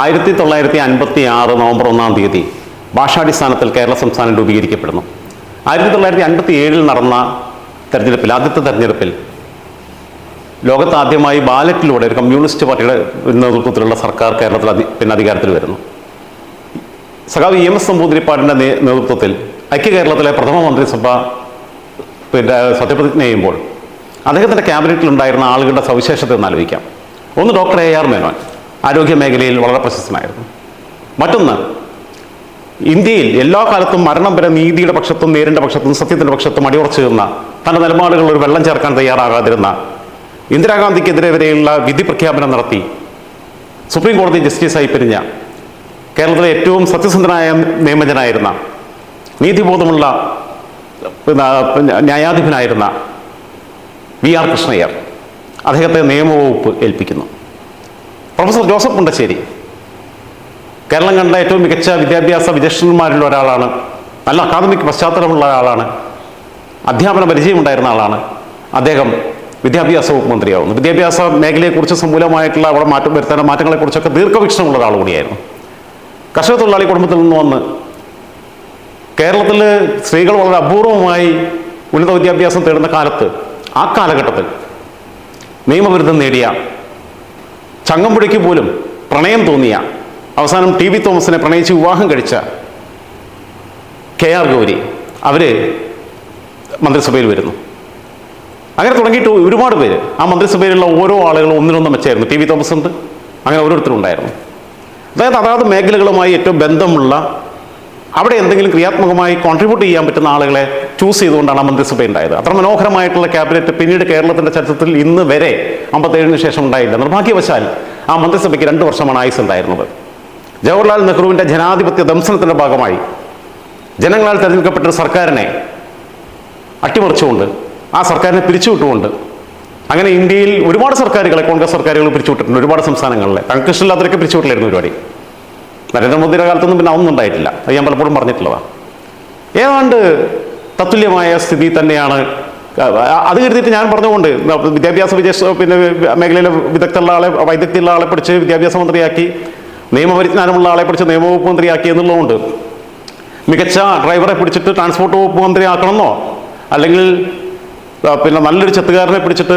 ആയിരത്തി തൊള്ളായിരത്തി അൻപത്തി ആറ് നവംബർ ഒന്നാം തീയതി ഭാഷാടിസ്ഥാനത്തിൽ കേരള സംസ്ഥാനം രൂപീകരിക്കപ്പെടുന്നു. ആയിരത്തി തൊള്ളായിരത്തി അൻപത്തി ഏഴിൽ നടന്ന തെരഞ്ഞെടുപ്പിൽ ആദ്യത്തെ തെരഞ്ഞെടുപ്പിൽ ലോകത്ത് ആദ്യമായി ബാലറ്റിലൂടെ ഒരു കമ്മ്യൂണിസ്റ്റ് പാർട്ടിയുടെ നേതൃത്വത്തിലുള്ള സർക്കാർ കേരളത്തിൽ പിന്നെ അധികാരത്തിൽ വരുന്നു. സഖാവ് ഇ എം എസ് നമ്പൂതിരിപ്പാടിന്റെ നേതൃത്വത്തിൽ ഐക്യ കേരളത്തിലെ പ്രഥമ മന്ത്രിസഭ പിന്നെ സത്യപ്രതിജ്ഞ ചെയ്യുമ്പോൾ അദ്ദേഹത്തിന്റെ ക്യാബിനറ്റിലുണ്ടായിരുന്ന ആളുകളുടെ സവിശേഷത ഒന്ന് ആലോചിക്കാം. ഒന്ന് ഡോക്ടർ എ ആർ മേനോൻ. ആരോഗ്യ മേഖലയിൽ വളരെ പ്രശസ്തനായിരുന്നു മറ്റൊന്ന് ഇന്ത്യയിൽ എല്ലാ കാലത്തും മരണം വരെ നീതിയുടെ പക്ഷത്തും നേരിന്റെ പക്ഷത്തും സത്യത്തിന്റെ പക്ഷത്തും അടിയുറച്ചു നിന്ന തന്റെ നിലപാടുകൾ ഒരു വെള്ളം ചേർക്കാൻ തയ്യാറാകാതിരുന്ന ഇന്ദിരാഗാന്ധിക്കെതിരെ വരെയുള്ള വിധി പ്രഖ്യാപനം നടത്തി സുപ്രീം കോടതി ജസ്റ്റിസായി പിരിഞ്ഞ കേരളത്തിലെ ഏറ്റവും സത്യസന്ധനായ നിയമജനായിരുന്ന നീതിബോധമുള്ള ന്യായാധിപനായിരുന്ന വി ആർ കൃഷ്ണയ്യർ അദ്ദേഹത്തെ നിയമവകുപ്പ് ഏൽപ്പിക്കുന്നു. Professor Joseph Mundassery. കേരളം കണ്ട ഏറ്റവും മികച്ച വിദ്യാഭ്യാസ വിദഗ്ധന്മാരിൽ ഒരാളാണ്. നല്ല അക്കാദമിക് പശ്ചാത്തലമുള്ള ഒരാളാണ് അധ്യാപന പരിചയമുണ്ടായിരുന്ന ആളാണ്. അദ്ദേഹം വിദ്യാഭ്യാസ വകുപ്പ് മന്ത്രിയാവുന്നു. വിദ്യാഭ്യാസ മേഖലയെക്കുറിച്ച് സമൂലമായിട്ടുള്ള അവിടെ മാറ്റം വരുത്താൻ മാറ്റങ്ങളെക്കുറിച്ചൊക്കെ ദീർഘവീക്ഷണമുള്ള ഒരാൾ കൂടിയായിരുന്നു. കർഷക തൊഴിലാളി കുടുംബത്തിൽ നിന്ന് വന്ന് കേരളത്തിൽ സ്ത്രീകൾ വളരെ അപൂർവമായി ഉന്നത വിദ്യാഭ്യാസം തേടുന്ന കാലത്ത് ആ കാലഘട്ടത്തിൽ നിയമബിരുദം നേടിയ ചങ്ങമ്പുഴയ്ക്ക് പോലും പ്രണയം തോന്നിയ അവസാനം ടി വി തോമസിനെ പ്രണയിച്ച് വിവാഹം കഴിച്ച കെ ആർ ഗൗരി അവർ മന്ത്രിസഭയിൽ വരുന്നു. അങ്ങനെ തുടങ്ങിയിട്ട് ഒരുപാട് പേര്. ആ മന്ത്രിസഭയിലുള്ള ഓരോ ആളുകളും ഒന്നിനൊന്നും മെച്ചായിരുന്നു. ടി വി തോമസ് ഉണ്ട്. അങ്ങനെ ഓരോരുത്തരും ഉണ്ടായിരുന്നു. അതായത് അതാത് മേഖലകളുമായി ഏറ്റവും ബന്ധമുള്ള അവിടെ എന്തെങ്കിലും ക്രിയാത്മകമായി കോൺട്രിബ്യൂട്ട് ചെയ്യാൻ പറ്റുന്ന ആളുകളെ ചൂസ് ചെയ്തുകൊണ്ടാണ് മന്ത്രിസഭ ഉണ്ടായത്. അത്ര മനോഹരമായിട്ടുള്ള ക്യാബിനറ്റ് പിന്നീട് കേരളത്തിന്റെ ചരിത്രത്തിൽ ഇന്ന് വരെ അമ്പത്തേഴിന് ശേഷം ഉണ്ടായില്ല. നിർഭാഗ്യവശാൽ ആ മന്ത്രിസഭയ്ക്ക് രണ്ട് വർഷമാണ് ആയുസ് ഉണ്ടായിരുന്നത്. ജവഹർലാൽ നെഹ്റുവിന്റെ ജനാധിപത്യ ദംശനത്തിന്റെ ഭാഗമായി ജനങ്ങളാൽ തെരഞ്ഞെടുക്കപ്പെട്ട ഒരു സർക്കാരിനെ അട്ടിമറിച്ചുകൊണ്ട് ആ സർക്കാരിനെ പിരിച്ചുവിട്ടുകൊണ്ട് അങ്ങനെ ഇന്ത്യയിൽ ഒരുപാട് സർക്കാരുകളെ കോൺഗ്രസ് സർക്കാരുകൾ പിരിച്ചുവിട്ടിട്ടുണ്ട്. ഒരുപാട് സംസ്ഥാനങ്ങളിലെ തങ്കൃഷ്ണല്ലാത്തവരൊക്കെ ഇഷ്ടമില്ലാത്തവരൊക്കെ പിരിച്ചുവിട്ടില്ലായിരുന്നു പരിപാടി. നരേന്ദ്രമോദിയുടെ കാലത്തൊന്നും പിന്നെ അതൊന്നും ഉണ്ടായിട്ടില്ല. അത് ഞാൻ പലപ്പോഴും പറഞ്ഞിട്ടുള്ളതാണ്. ഏതാണ്ട് തത്തുല്യമായ സ്ഥിതി തന്നെയാണ്. അത് കരുതിയിട്ട് ഞാൻ പറഞ്ഞുകൊണ്ട് വിദ്യാഭ്യാസ വിദേശ പിന്നെ മേഖലയിലെ വിദഗ്ധമുള്ള ആളെ വൈദഗ്ധ്യമുള്ള ആളെ പഠിച്ച് വിദ്യാഭ്യാസ മന്ത്രിയാക്കി നിയമപരിജ്ഞാനമുള്ള ആളെ പഠിച്ച് നിയമവകുപ്പ് മന്ത്രിയാക്കി എന്നുള്ളതുകൊണ്ട് മികച്ച ഡ്രൈവറെ പിടിച്ചിട്ട് ട്രാൻസ്പോർട്ട് വകുപ്പ് മന്ത്രിയാക്കണമെന്നോ അല്ലെങ്കിൽ പിന്നെ നല്ലൊരു ചെത്തുകാരനെ പിടിച്ചിട്ട്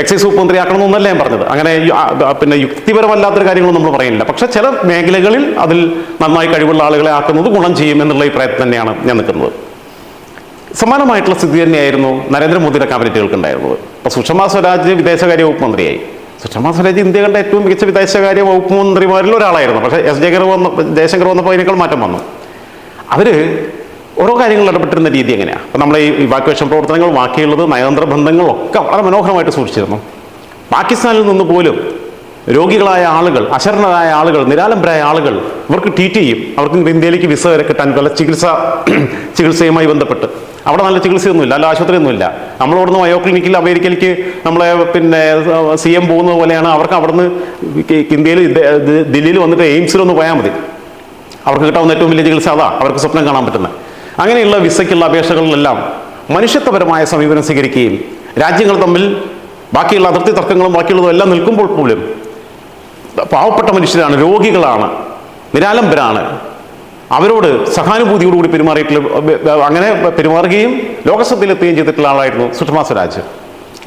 എക്സൈസ് വകുപ്പ് മന്ത്രിയാക്കണമെന്നല്ല ഞാൻ പറഞ്ഞത്. അങ്ങനെ പിന്നെ യുക്തിപരമല്ലാത്തൊരു കാര്യങ്ങളൊന്നും നമ്മൾ പറയുന്നില്ല. പക്ഷേ ചില മേഖലകളിൽ അതിൽ നന്നായി കഴിവുള്ള ആളുകളെ ആക്കുന്നത് ഗുണം ചെയ്യും എന്നുള്ള ഈ പ്രയത്നം തന്നെയാണ് ഞാൻ നിൽക്കുന്നത്. സമാനമായിട്ടുള്ള സ്ഥിതി തന്നെയായിരുന്നു നരേന്ദ്രമോദിയുടെ ക്യാബിനറ്റുകൾക്ക് ഉണ്ടായിരുന്നത് അപ്പോൾ സുഷമ സ്വരാജ് വിദേശകാര്യ വകുപ്പ് മന്ത്രിയായി. സുഷമ സ്വരാജ് ഇന്ത്യ കണ്ട ഏറ്റവും മികച്ച വിദേശകാര്യ വകുപ്പ് മന്ത്രിമാരിൽ ഒരാളായിരുന്നു. പക്ഷേ എസ് ജയകർ വന്ന ജയശങ്കർ വന്നപ്പോൾ അതിനേക്കാൾ മാറ്റം വന്നു. അവർ ഓരോ കാര്യങ്ങളിൽ ഇടപെട്ടിരുന്ന രീതി എങ്ങനെയാണ് അപ്പോൾ നമ്മൾ ഈ ഇവാക്വേഷൻ പ്രവർത്തനങ്ങൾ ബാക്കിയുള്ളത് നയതന്ത്ര ബന്ധങ്ങളൊക്കെ വളരെ മനോഹരമായിട്ട് സൂക്ഷിച്ചിരുന്നു. പാകിസ്ഥാനിൽ നിന്ന് പോലും രോഗികളായ ആളുകൾ അശരണരായ ആളുകൾ നിരാലംബരായ ആളുകൾ ഇവർക്ക് ട്രീറ്റ് ചെയ്യും. അവർക്ക് ഇന്ത്യയിലേക്ക് വിസ വരെ കിട്ടാൻ പല ചികിത്സ ചികിത്സയുമായി ബന്ധപ്പെട്ട്. അവിടെ നല്ല ചികിത്സയൊന്നുമില്ല അല്ല ആശുപത്രിയൊന്നുമില്ല. നമ്മളവിടുന്ന് വയോ ക്ലിനിക്കിൽ അമേരിക്കയിലേക്ക് നമ്മളെ പിന്നെ സി എം പോകുന്നത് പോലെയാണ് അവർക്ക് അവിടുന്ന് ഇന്ത്യയിൽ ദില്ലിയിൽ വന്നിട്ട് എയിംസിലൊന്ന് പോയാൽ മതി. അവർക്ക് കിട്ടാവുന്ന ഏറ്റവും വലിയ ചികിത്സ അതാ അവർക്ക് സ്വപ്നം കാണാൻ പറ്റുന്നത്. അങ്ങനെയുള്ള വിസയ്ക്കുള്ള അപേക്ഷകളിലെല്ലാം മനുഷ്യത്വപരമായ സമീപനം സ്വീകരിക്കുകയും രാജ്യങ്ങൾ തമ്മിൽ ബാക്കിയുള്ള അതിർത്തി തർക്കങ്ങളും ബാക്കിയുള്ളതും എല്ലാം നിൽക്കുമ്പോൾ പോലും പാവപ്പെട്ട മനുഷ്യരാണ് രോഗികളാണ് നിരാലംബരാണ്. അവരോട് സഹാനുഭൂതിയോടുകൂടി പെരുമാറിയിട്ടുള്ള അങ്ങനെ പെരുമാറുകയും ലോകസഭയിലെത്തുകയും ചെയ്തിട്ടുള്ള ആളായിരുന്നു സുഷമാ സ്വരാജ്.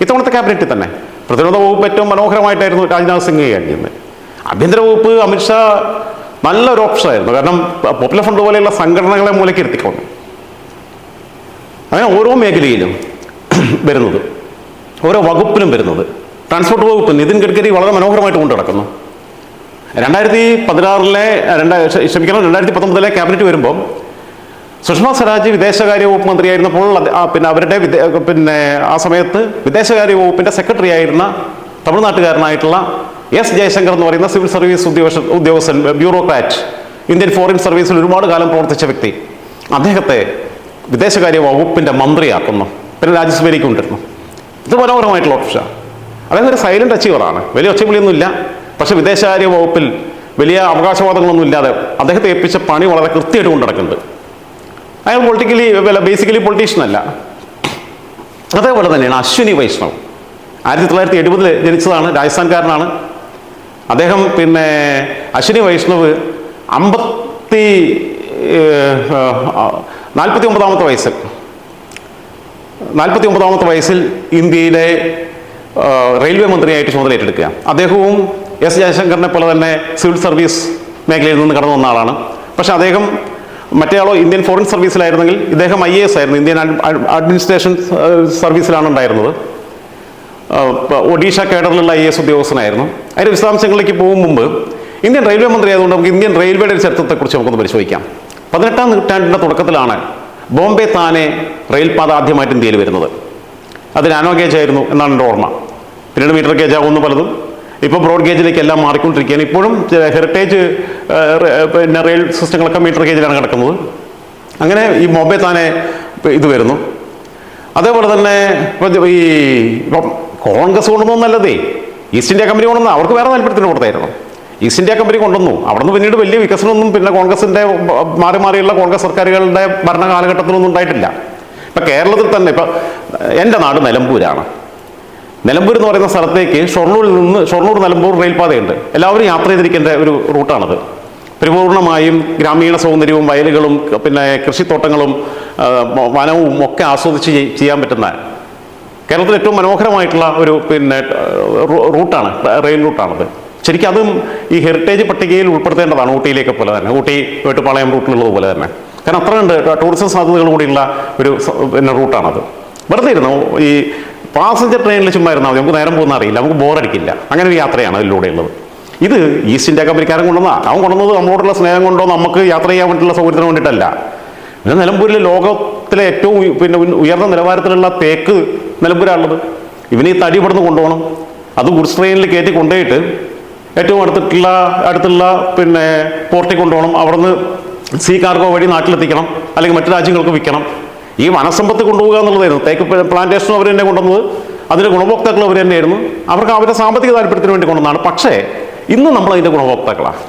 ഇത്തവണത്തെ ക്യാബിനറ്റിൽ തന്നെ. പ്രതിരോധ വകുപ്പ് ഏറ്റവും മനോഹരമായിട്ടായിരുന്നു രാജ്നാഥ് സിംഗ് കൈകാര്യം ആഭ്യന്തര വകുപ്പ് അമിത്ഷാ നല്ലൊരു ഓപ്ഷനായിരുന്നു കാരണം പോപ്പുലർ ഫണ്ട് പോലെയുള്ള സംഘടനകളെ മൂലക്കിരുത്തിക്കൊണ്ട് അങ്ങനെ ഓരോ മേഖലയിലും വരുന്നത് ഓരോ വകുപ്പിലും വരുന്നത്. ട്രാൻസ്പോർട്ട് വകുപ്പ് നിതിൻ ഗഡ്കരി വളരെ മനോഹരമായിട്ട് കൊണ്ടു നടക്കുന്നു രണ്ടായിരത്തി പതിനാറിലെ രണ്ടാ ക്ഷമിക്കണം രണ്ടായിരത്തി പത്തൊമ്പതിലെ ക്യാബിനറ്റ് വരുമ്പോൾ സുഷമ സ്വരാജ് വിദേശകാര്യ വകുപ്പ് മന്ത്രിയായിരുന്നപ്പോൾ പിന്നെ അവരുടെ പിന്നെ ആ സമയത്ത് വിദേശകാര്യ വകുപ്പിന്റെ സെക്രട്ടറി ആയിരുന്ന തമിഴ്നാട്ടുകാരനായിട്ടുള്ള എസ് ജയശങ്കർ എന്ന് പറയുന്ന സിവിൽ സർവീസ് ഉദ്യോഗസ്ഥൻ ഉദ്യോഗസ്ഥൻ ബ്യൂറോക്രാറ്റ് ഇന്ത്യൻ ഫോറിൻ സർവീസിൽ ഒരുപാട് കാലം പ്രവർത്തിച്ച വ്യക്തി. അദ്ദേഹത്തെ വിദേശകാര്യ വകുപ്പിന്റെ മന്ത്രിയാക്കുന്നു. പിന്നെ രാജ്യസഭയിലേക്ക് കൊണ്ടിരുന്നു ഇത് മനോഹരമായിട്ടുള്ള ഓപ്ഷൻ അദ്ദേഹം ഒരു സൈലന്റ് അച്ചീവറാണ്. വലിയ ഒച്ചവിളിയൊന്നുമില്ല. പക്ഷെ വിദേശകാര്യ വകുപ്പിൽ വലിയ അവകാശവാദങ്ങളൊന്നും ഇല്ലാതെ അദ്ദേഹത്തെ ഏൽപ്പിച്ച പണി വളരെ കൃത്യമായിട്ട് കൊണ്ട് നടക്കുന്നുണ്ട്. അയാൾ പൊളിറ്റിക്കലി ബേസിക്കലി പൊളിറ്റീഷ്യൻ അല്ല. അതേപോലെ തന്നെയാണ് അശ്വിനി വൈഷ്ണവ്. ആയിരത്തി തൊള്ളായിരത്തി എഴുപതിൽ ജനിച്ചതാണ് രാജസ്ഥാൻകാരനാണ്. അദ്ദേഹം പിന്നെ അശ്വിനി വൈഷ്ണവ് അമ്പത്തി നാൽപ്പത്തി ഒമ്പതാമത്തെ വയസ്സിൽ നാൽപ്പത്തി ഒമ്പതാമത്തെ വയസ്സിൽ ഇന്ത്യയിലെ റെയിൽവേ മന്ത്രിയായിട്ട് ചുമതല ഏറ്റെടുക്കുക. അദ്ദേഹവും എസ് ജയശങ്കറിനെ പോലെ തന്നെ സിവിൽ സർവീസ് മേഖലയിൽ നിന്ന് കടന്നു വന്ന ആളാണ്. പക്ഷേ അദ്ദേഹം മറ്റേയാളോ ഇന്ത്യൻ ഫോറിൻ സർവീസിലായിരുന്നെങ്കിൽ ഇദ്ദേഹം ഐ എ എസ് ആയിരുന്നു ഇന്ത്യൻ അഡ്മിനിസ്ട്രേഷൻ സർവീസിലാണ് ഉണ്ടായിരുന്നത്. ഒഡീഷ കേഡറിലുള്ള ഐ എസ് ഉദ്യോഗസ്ഥനായിരുന്നു. അതിന്റെ വിശദാംശങ്ങളിലേക്ക് പോകും മുമ്പ് ഇന്ത്യൻ റെയിൽവേ മന്ത്രി ആയതുകൊണ്ട് നമുക്ക് ഇന്ത്യൻ റെയിൽവേയുടെ ഒരു ചരിത്രത്തെക്കുറിച്ച് നമുക്കൊന്ന് പരിശോധിക്കാം. പതിനെട്ടാം നൂറ്റാണ്ടിന്റെ തുടക്കത്തിലാണ് ബോംബെ താനെ റെയിൽപാത ആദ്യമായിട്ട് ഇന്ത്യയിൽ വരുന്നത്. അത് നാനോ ഗേജ് ആയിരുന്നു എന്നാണ് എന്റെ ഓർമ്മ. പിന്നീട് മീറ്റർ ഗേജ് ആകുന്നു പലതും. ഇപ്പോൾ ബ്രോഡ് ഗേജിലേക്ക് എല്ലാം മാറിക്കൊണ്ടിരിക്കുകയാണ്. ഇപ്പോഴും ഹെറിറ്റേജ് പിന്നെ റെയിൽ സിസ്റ്റങ്ങളൊക്കെ മീറ്റർ ഗേജിലാണ് കിടക്കുന്നത്. അങ്ങനെ ഈ മൊബൈൽ താനെ ഇത് വരുന്നു. അതേപോലെ തന്നെ ഈ ഇപ്പം കോൺഗ്രസ് കൊണ്ടുവന്നല്ലതേ ഈസ്റ്റ് ഇന്ത്യ കമ്പനി കൊണ്ടുവന്ന അവർക്ക് വേറെ താല്പര്യത്തിന് കൊടുത്തായിരുന്നു ഈസ്റ്റ് ഇന്ത്യ കമ്പനി കൊണ്ടുവന്നു. അവിടെ നിന്ന് പിന്നീട് വലിയ വികസനമൊന്നും പിന്നെ കോൺഗ്രസിന്റെ മാറി മാറിയുള്ള കോൺഗ്രസ് സർക്കാരുകളുടെ ഭരണ കാലഘട്ടത്തിലൊന്നും ഉണ്ടായിട്ടില്ല. ഇപ്പം കേരളത്തിൽ തന്നെ ഇപ്പം എന്റെ നാട് നിലമ്പൂരാണ്. നിലമ്പൂർ എന്ന് പറയുന്ന സ്ഥലത്തേക്ക് ഷൊർണൂരിൽ നിന്ന് ഷൊർണൂർ നിലമ്പൂർ റെയിൽപാതയുണ്ട്. എല്ലാവരും യാത്ര ചെയ്തിരിക്കേണ്ട ഒരു റൂട്ടാണത്. പരിപൂർണമായും ഗ്രാമീണ സൗന്ദര്യവും വയലുകളും പിന്നെ കൃഷിത്തോട്ടങ്ങളും വനവും ഒക്കെ ആസ്വദിച്ച് ചെയ്യാൻ പറ്റുന്ന കേരളത്തിൽ ഏറ്റവും മനോഹരമായിട്ടുള്ള ഒരു പിന്നെ റൂട്ടാണ് റെയിൽ റൂട്ടാണത്. ശരിക്കും അതും ഈ ഹെറിറ്റേജ് പട്ടികയിൽ ഉൾപ്പെടുത്തേണ്ടതാണ് ഊട്ടിയിലേക്ക് പോലെ തന്നെ. ഊട്ടി വേട്ടുപാളയം റൂട്ടിലുള്ളത് പോലെ തന്നെ. കാരണം അത്രയുണ്ട് ടൂറിസം സാധ്യതകൾ കൂടിയുള്ള ഒരു പിന്നെ റൂട്ടാണത്. വെറുതെ ഇരുന്നു ഈ പാസഞ്ചർ ട്രെയിനിൽ ചുമ്മാ ഇരുന്നാൽ മതി നമുക്ക് നേരം പോകുന്ന അറിയില്ല നമുക്ക് ബോറടിക്കില്ല. അങ്ങനെ ഒരു യാത്രയാണ് അതിലൂടെയുള്ളത് ഇത് ഈസ്റ്റ് ഇന്ത്യ കമ്പനിക്കാരൻ കൊണ്ടുവന്ന അവൻ കൊണ്ടുവന്നത് നമ്മളോടുള്ള സ്നേഹം കൊണ്ടോ നമുക്ക് യാത്ര ചെയ്യാൻ വേണ്ടിയിട്ടുള്ള സൗകര്യത്തിന് വേണ്ടിയിട്ടല്ല. പിന്നെ നിലമ്പൂരിൽ ലോകത്തിലെ ഏറ്റവും പിന്നെ ഉയർന്ന നിലവാരത്തിലുള്ള തേക്ക് നിലമ്പൂരാണുള്ളത് ഇവന് ഈ തടി ഇവിടുന്ന് കൊണ്ടുപോകണം. അത് ഗുഡ്സ് ട്രെയിനിൽ കയറ്റി കൊണ്ടുപോയിട്ട് ഏറ്റവും അടുത്തിട്ടുള്ള അടുത്തുള്ള പിന്നെ പോർട്ടിൽ കൊണ്ടുപോകണം. അവിടുന്ന് സീ കാർഗോ വഴി നാട്ടിലെത്തിക്കണം അല്ലെങ്കിൽ മറ്റു രാജ്യങ്ങൾക്ക് വിൽക്കണം. ഈ വനസമ്പത്ത് കൊണ്ടുപോകുക എന്നുള്ളതായിരുന്നു. തേക്ക് പ്ലാന്റേഷനും അവർ തന്നെ കൊണ്ടുവന്നത്. അതിന്റെ ഗുണഭോക്താക്കൾ അവർ തന്നെയായിരുന്നു. അവർക്ക് അവരുടെ സാമ്പത്തിക താല്പര്യത്തിന് വേണ്ടി കൊണ്ടുവന്നതാണ്. പക്ഷേ ഇന്ന് നമ്മൾ അതിന്റെ ഗുണഭോക്താക്കളാണ്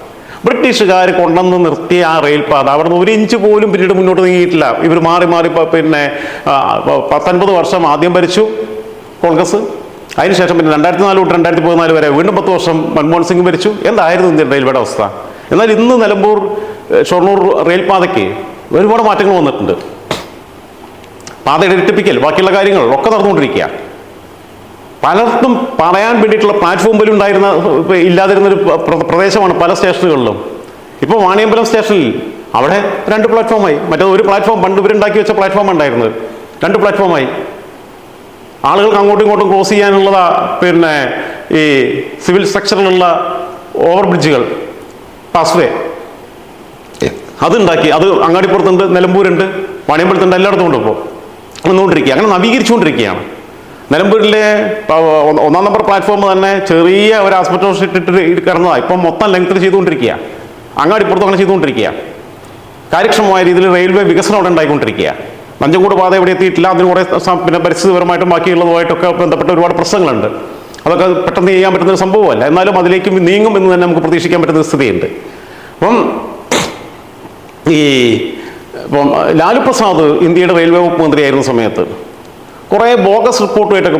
ബ്രിട്ടീഷുകാർ കൊണ്ടുവന്ന് നിർത്തിയ ആ റെയിൽപാത അവിടെ നിന്ന് ഒരു ഇഞ്ച് പോലും പിന്നീട് മുന്നോട്ട് നീങ്ങിയിട്ടില്ല. ഇവർ മാറി മാറി പിന്നെ പത്തൊൻപത് വർഷം ആദ്യം ഭരിച്ചു കോൺഗ്രസ്. അതിനുശേഷം പിന്നെ രണ്ടായിരത്തി നാല് തൊട്ട് രണ്ടായിരത്തി പതിനാല് വരെ വീണ്ടും പത്ത് വർഷം മൻമോഹൻ സിംഗ് ഭരിച്ചു. എന്തായിരുന്നു ഇന്ത്യൻ റെയിൽവേയുടെ അവസ്ഥ? എന്നാൽ ഇന്ന് നിലമ്പൂർ ഷൊർണൂർ റെയിൽപാതയ്ക്ക് ഒരുപാട് മാറ്റങ്ങൾ വന്നിട്ടുണ്ട്. പാതയുടെ ഇരട്ടിപ്പിക്കൽ ബാക്കിയുള്ള കാര്യങ്ങൾ ഒക്കെ നടന്നുകൊണ്ടിരിക്കുക പലർക്കും പറയാൻ വേണ്ടിയിട്ടുള്ള പ്ലാറ്റ്ഫോം പോലും ഉണ്ടായിരുന്ന ഇല്ലാതിരുന്നൊരു പ്രദേശമാണ് പല സ്റ്റേഷനുകളിലും. ഇപ്പോൾ വാണിയമ്പലം സ്റ്റേഷനിൽ അവിടെ രണ്ട് പ്ലാറ്റ്ഫോമായി മറ്റേ ഒരു പ്ലാറ്റ്ഫോം പണ്ട് ഇവരുണ്ടാക്കി വെച്ച പ്ലാറ്റ്ഫോം ഉണ്ടായിരുന്നത്. രണ്ട് പ്ലാറ്റ്ഫോമായി ആളുകൾക്ക് അങ്ങോട്ടും ഇങ്ങോട്ടും ക്രോസ് ചെയ്യാനുള്ളതാ പിന്നെ ഈ സിവിൽ സ്ട്രക്ചറിലുള്ള ഓവർ ബ്രിഡ്ജുകൾ പാസ്വേ അതുണ്ടാക്കി. അത് അങ്ങാടിപ്പുറത്തുണ്ട് നിലമ്പൂരുണ്ട് പണിയമ്പലത്തുണ്ട് എല്ലായിടത്തും ഉണ്ട് ഇപ്പോൾ വന്നുകൊണ്ടിരിക്കുക. അങ്ങനെ നവീകരിച്ചുകൊണ്ടിരിക്കുകയാണ്. നിലമ്പൂരിലെ ഒന്നാം നമ്പർ പ്ലാറ്റ്ഫോം തന്നെ ചെറിയ ഒരു ആസ്പെറ്റോസ് ഇട്ടിട്ട് കിടന്നതാണ് ഇപ്പം മൊത്തം ലെങ്ത്തിൽ ചെയ്തുകൊണ്ടിരിക്കുക. അങ്ങാടിപ്പുറത്തും അങ്ങനെ ചെയ്തുകൊണ്ടിരിക്കുക. കാര്യക്ഷമമായ രീതിയിൽ റെയിൽവേ വികസനം അവിടെ ഉണ്ടായിക്കൊണ്ടിരിക്കുക. നഞ്ചങ്കോട് പാത എവിടെ എത്തിയിട്ടില്ല അതിന് കുറേ പിന്നെ പരിസ്ഥിതിപരമായിട്ടും ബാക്കിയുള്ളതുമായിട്ടൊക്കെ ബന്ധപ്പെട്ട ഒരുപാട് പ്രശ്നങ്ങളുണ്ട്. അതൊക്കെ പെട്ടെന്ന് ചെയ്യാൻ പറ്റുന്ന ഒരു സംഭവമല്ല. എന്നാലും അതിലേക്ക് നീങ്ങും എന്ന് തന്നെ നമുക്ക് പ്രതീക്ഷിക്കാൻ പറ്റുന്ന സ്ഥിതിയുണ്ട്. അപ്പം ഈ ഇപ്പം ലാലു പ്രസാദ് ഇന്ത്യയുടെ റെയിൽവേ വകുപ്പ് മന്ത്രിയായിരുന്ന സമയത്ത് കുറേ ബോഗസ് റിപ്പോർട്ടുമായിട്ടൊക്കെ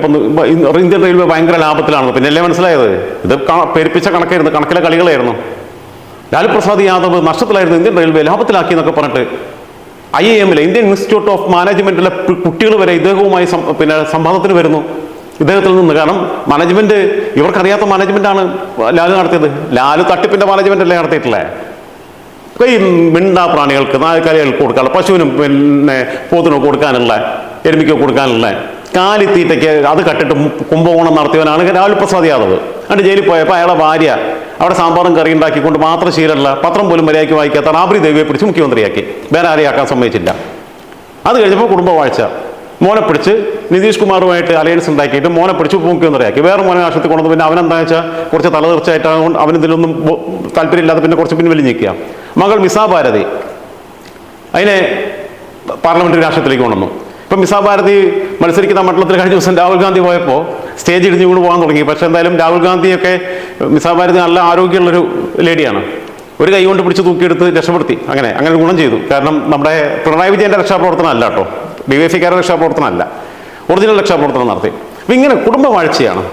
ഇന്ത്യൻ റെയിൽവേ ഭയങ്കര ലാഭത്തിലാണ്. പിന്നെ അല്ലേ മനസ്സിലായത്? ഇത് പെരുപ്പിച്ച കണക്കായിരുന്നു. കണക്കിലെ കളികളായിരുന്നു. ലാലു പ്രസാദ് യാദവ് നഷ്ടത്തിലായിരുന്നു ഇന്ത്യൻ റെയിൽവേ ലാഭത്തിലാക്കി എന്നൊക്കെ പറഞ്ഞിട്ട് ഐ എ എമ്മിലെ ഇന്ത്യൻ ഇൻസ്റ്റിറ്റ്യൂട്ട് ഓഫ് മാനേജ്മെന്റിലെ കുട്ടികൾ വരെ ഇദ്ദേഹവുമായി പിന്നെ സംവാദത്തിന് വരുന്നു ഇദ്ദേഹത്തിൽ നിന്ന്. കാരണം മാനേജ്മെന്റ് ഇവർക്കറിയാത്ത മാനേജ്മെന്റാണ് ലാലു നടത്തിയത്. ലാലു തട്ടിപ്പിന്റെ മാനേജ്മെന്റ് അല്ലേ നടത്തിയിട്ടില്ലേ ഈ മിണ്ടാ പ്രാണികൾക്ക് നാൽക്കാലികൾക്ക് കൊടുക്കാനുള്ള പശുവിനും പിന്നെ പോത്തിനും കൊടുക്കാനുള്ള എരുമിക്കോ കൊടുക്കാനുള്ള കാലിത്തീറ്റയ്ക്ക് അത് കട്ടിട്ട് കുംഭകോണം നടത്തിയവനാണ് രാഹുൽ പ്രസാദ് യാദവ്. എന്നിട്ട് ജയിലിൽ പോയപ്പോൾ അയാളെ ഭാര്യ അവിടെ സാമ്പാറും കറി ഉണ്ടാക്കിക്കൊണ്ട് മാത്രം ശീലമല്ല പത്രം പോലും മര്യാദയ്ക്ക് വായിക്കാത്ത റാബ്രി ദേവിയെ പിടിച്ച് മുഖ്യമന്ത്രിയാക്കി. വേറെ ആരെയും ആക്കാൻ സമ്മതിച്ചില്ല. അത് കഴിഞ്ഞപ്പോൾ കുടുംബവാഴ്ച മോനെ പിടിച്ച് നിതീഷ് കുമാറുമായിട്ട് അലയൻസ് ഉണ്ടാക്കിയിട്ട് മോനെ പിടിച്ച് മുഖ്യമന്ത്രിയാക്കി വേറെ മോനെ ആശുപത്രി കൊണ്ടുവന്ന് പിന്നെ അവനെന്താ വെച്ചാൽ കുറച്ച് തലതീർച്ചയായിട്ടാണ് അവൻ താല്പര്യമില്ലാതെ പിന്നെ കുറച്ച് പിൻവലി നിൽക്കുക മകൾ മിസാ ഭാരതി. അതിനെ പാർലമെന്ററി രാഷ്ട്രത്തിലേക്ക് കൊണ്ടുവന്നു. ഇപ്പം മിസാ ഭാരതി മത്സരിക്കുന്ന മണ്ഡലത്തിൽ കഴിഞ്ഞ ദിവസം രാഹുൽ ഗാന്ധി പോയപ്പോൾ സ്റ്റേജ് ഇടിഞ്ഞു കൊണ്ട് പോകാൻ തുടങ്ങി. പക്ഷെ എന്തായാലും രാഹുൽ ഗാന്ധിയൊക്കെ മിസാ ഭാരതി നല്ല ആരോഗ്യമുള്ളൊരു ലേഡിയാണ്. ഒരു കൈ കൊണ്ട് പിടിച്ച് തൂക്കിയെടുത്ത് രക്ഷപ്പെടുത്തി. അങ്ങനെ അങ്ങനെ ഗുണം ചെയ്തു. കാരണം നമ്മുടെ പിണറായി വിജയന്റെ രക്ഷാപ്രവർത്തനം അല്ല കേട്ടോ. ഡി വൈ എഫിക്കാരുടെ രക്ഷാപ്രവർത്തനം അല്ല. ഒറിജിനൽ രക്ഷാപ്രവർത്തനം നടത്തി. അപ്പം ഇങ്ങനെ കുടുംബ വാഴ്ചയാണ്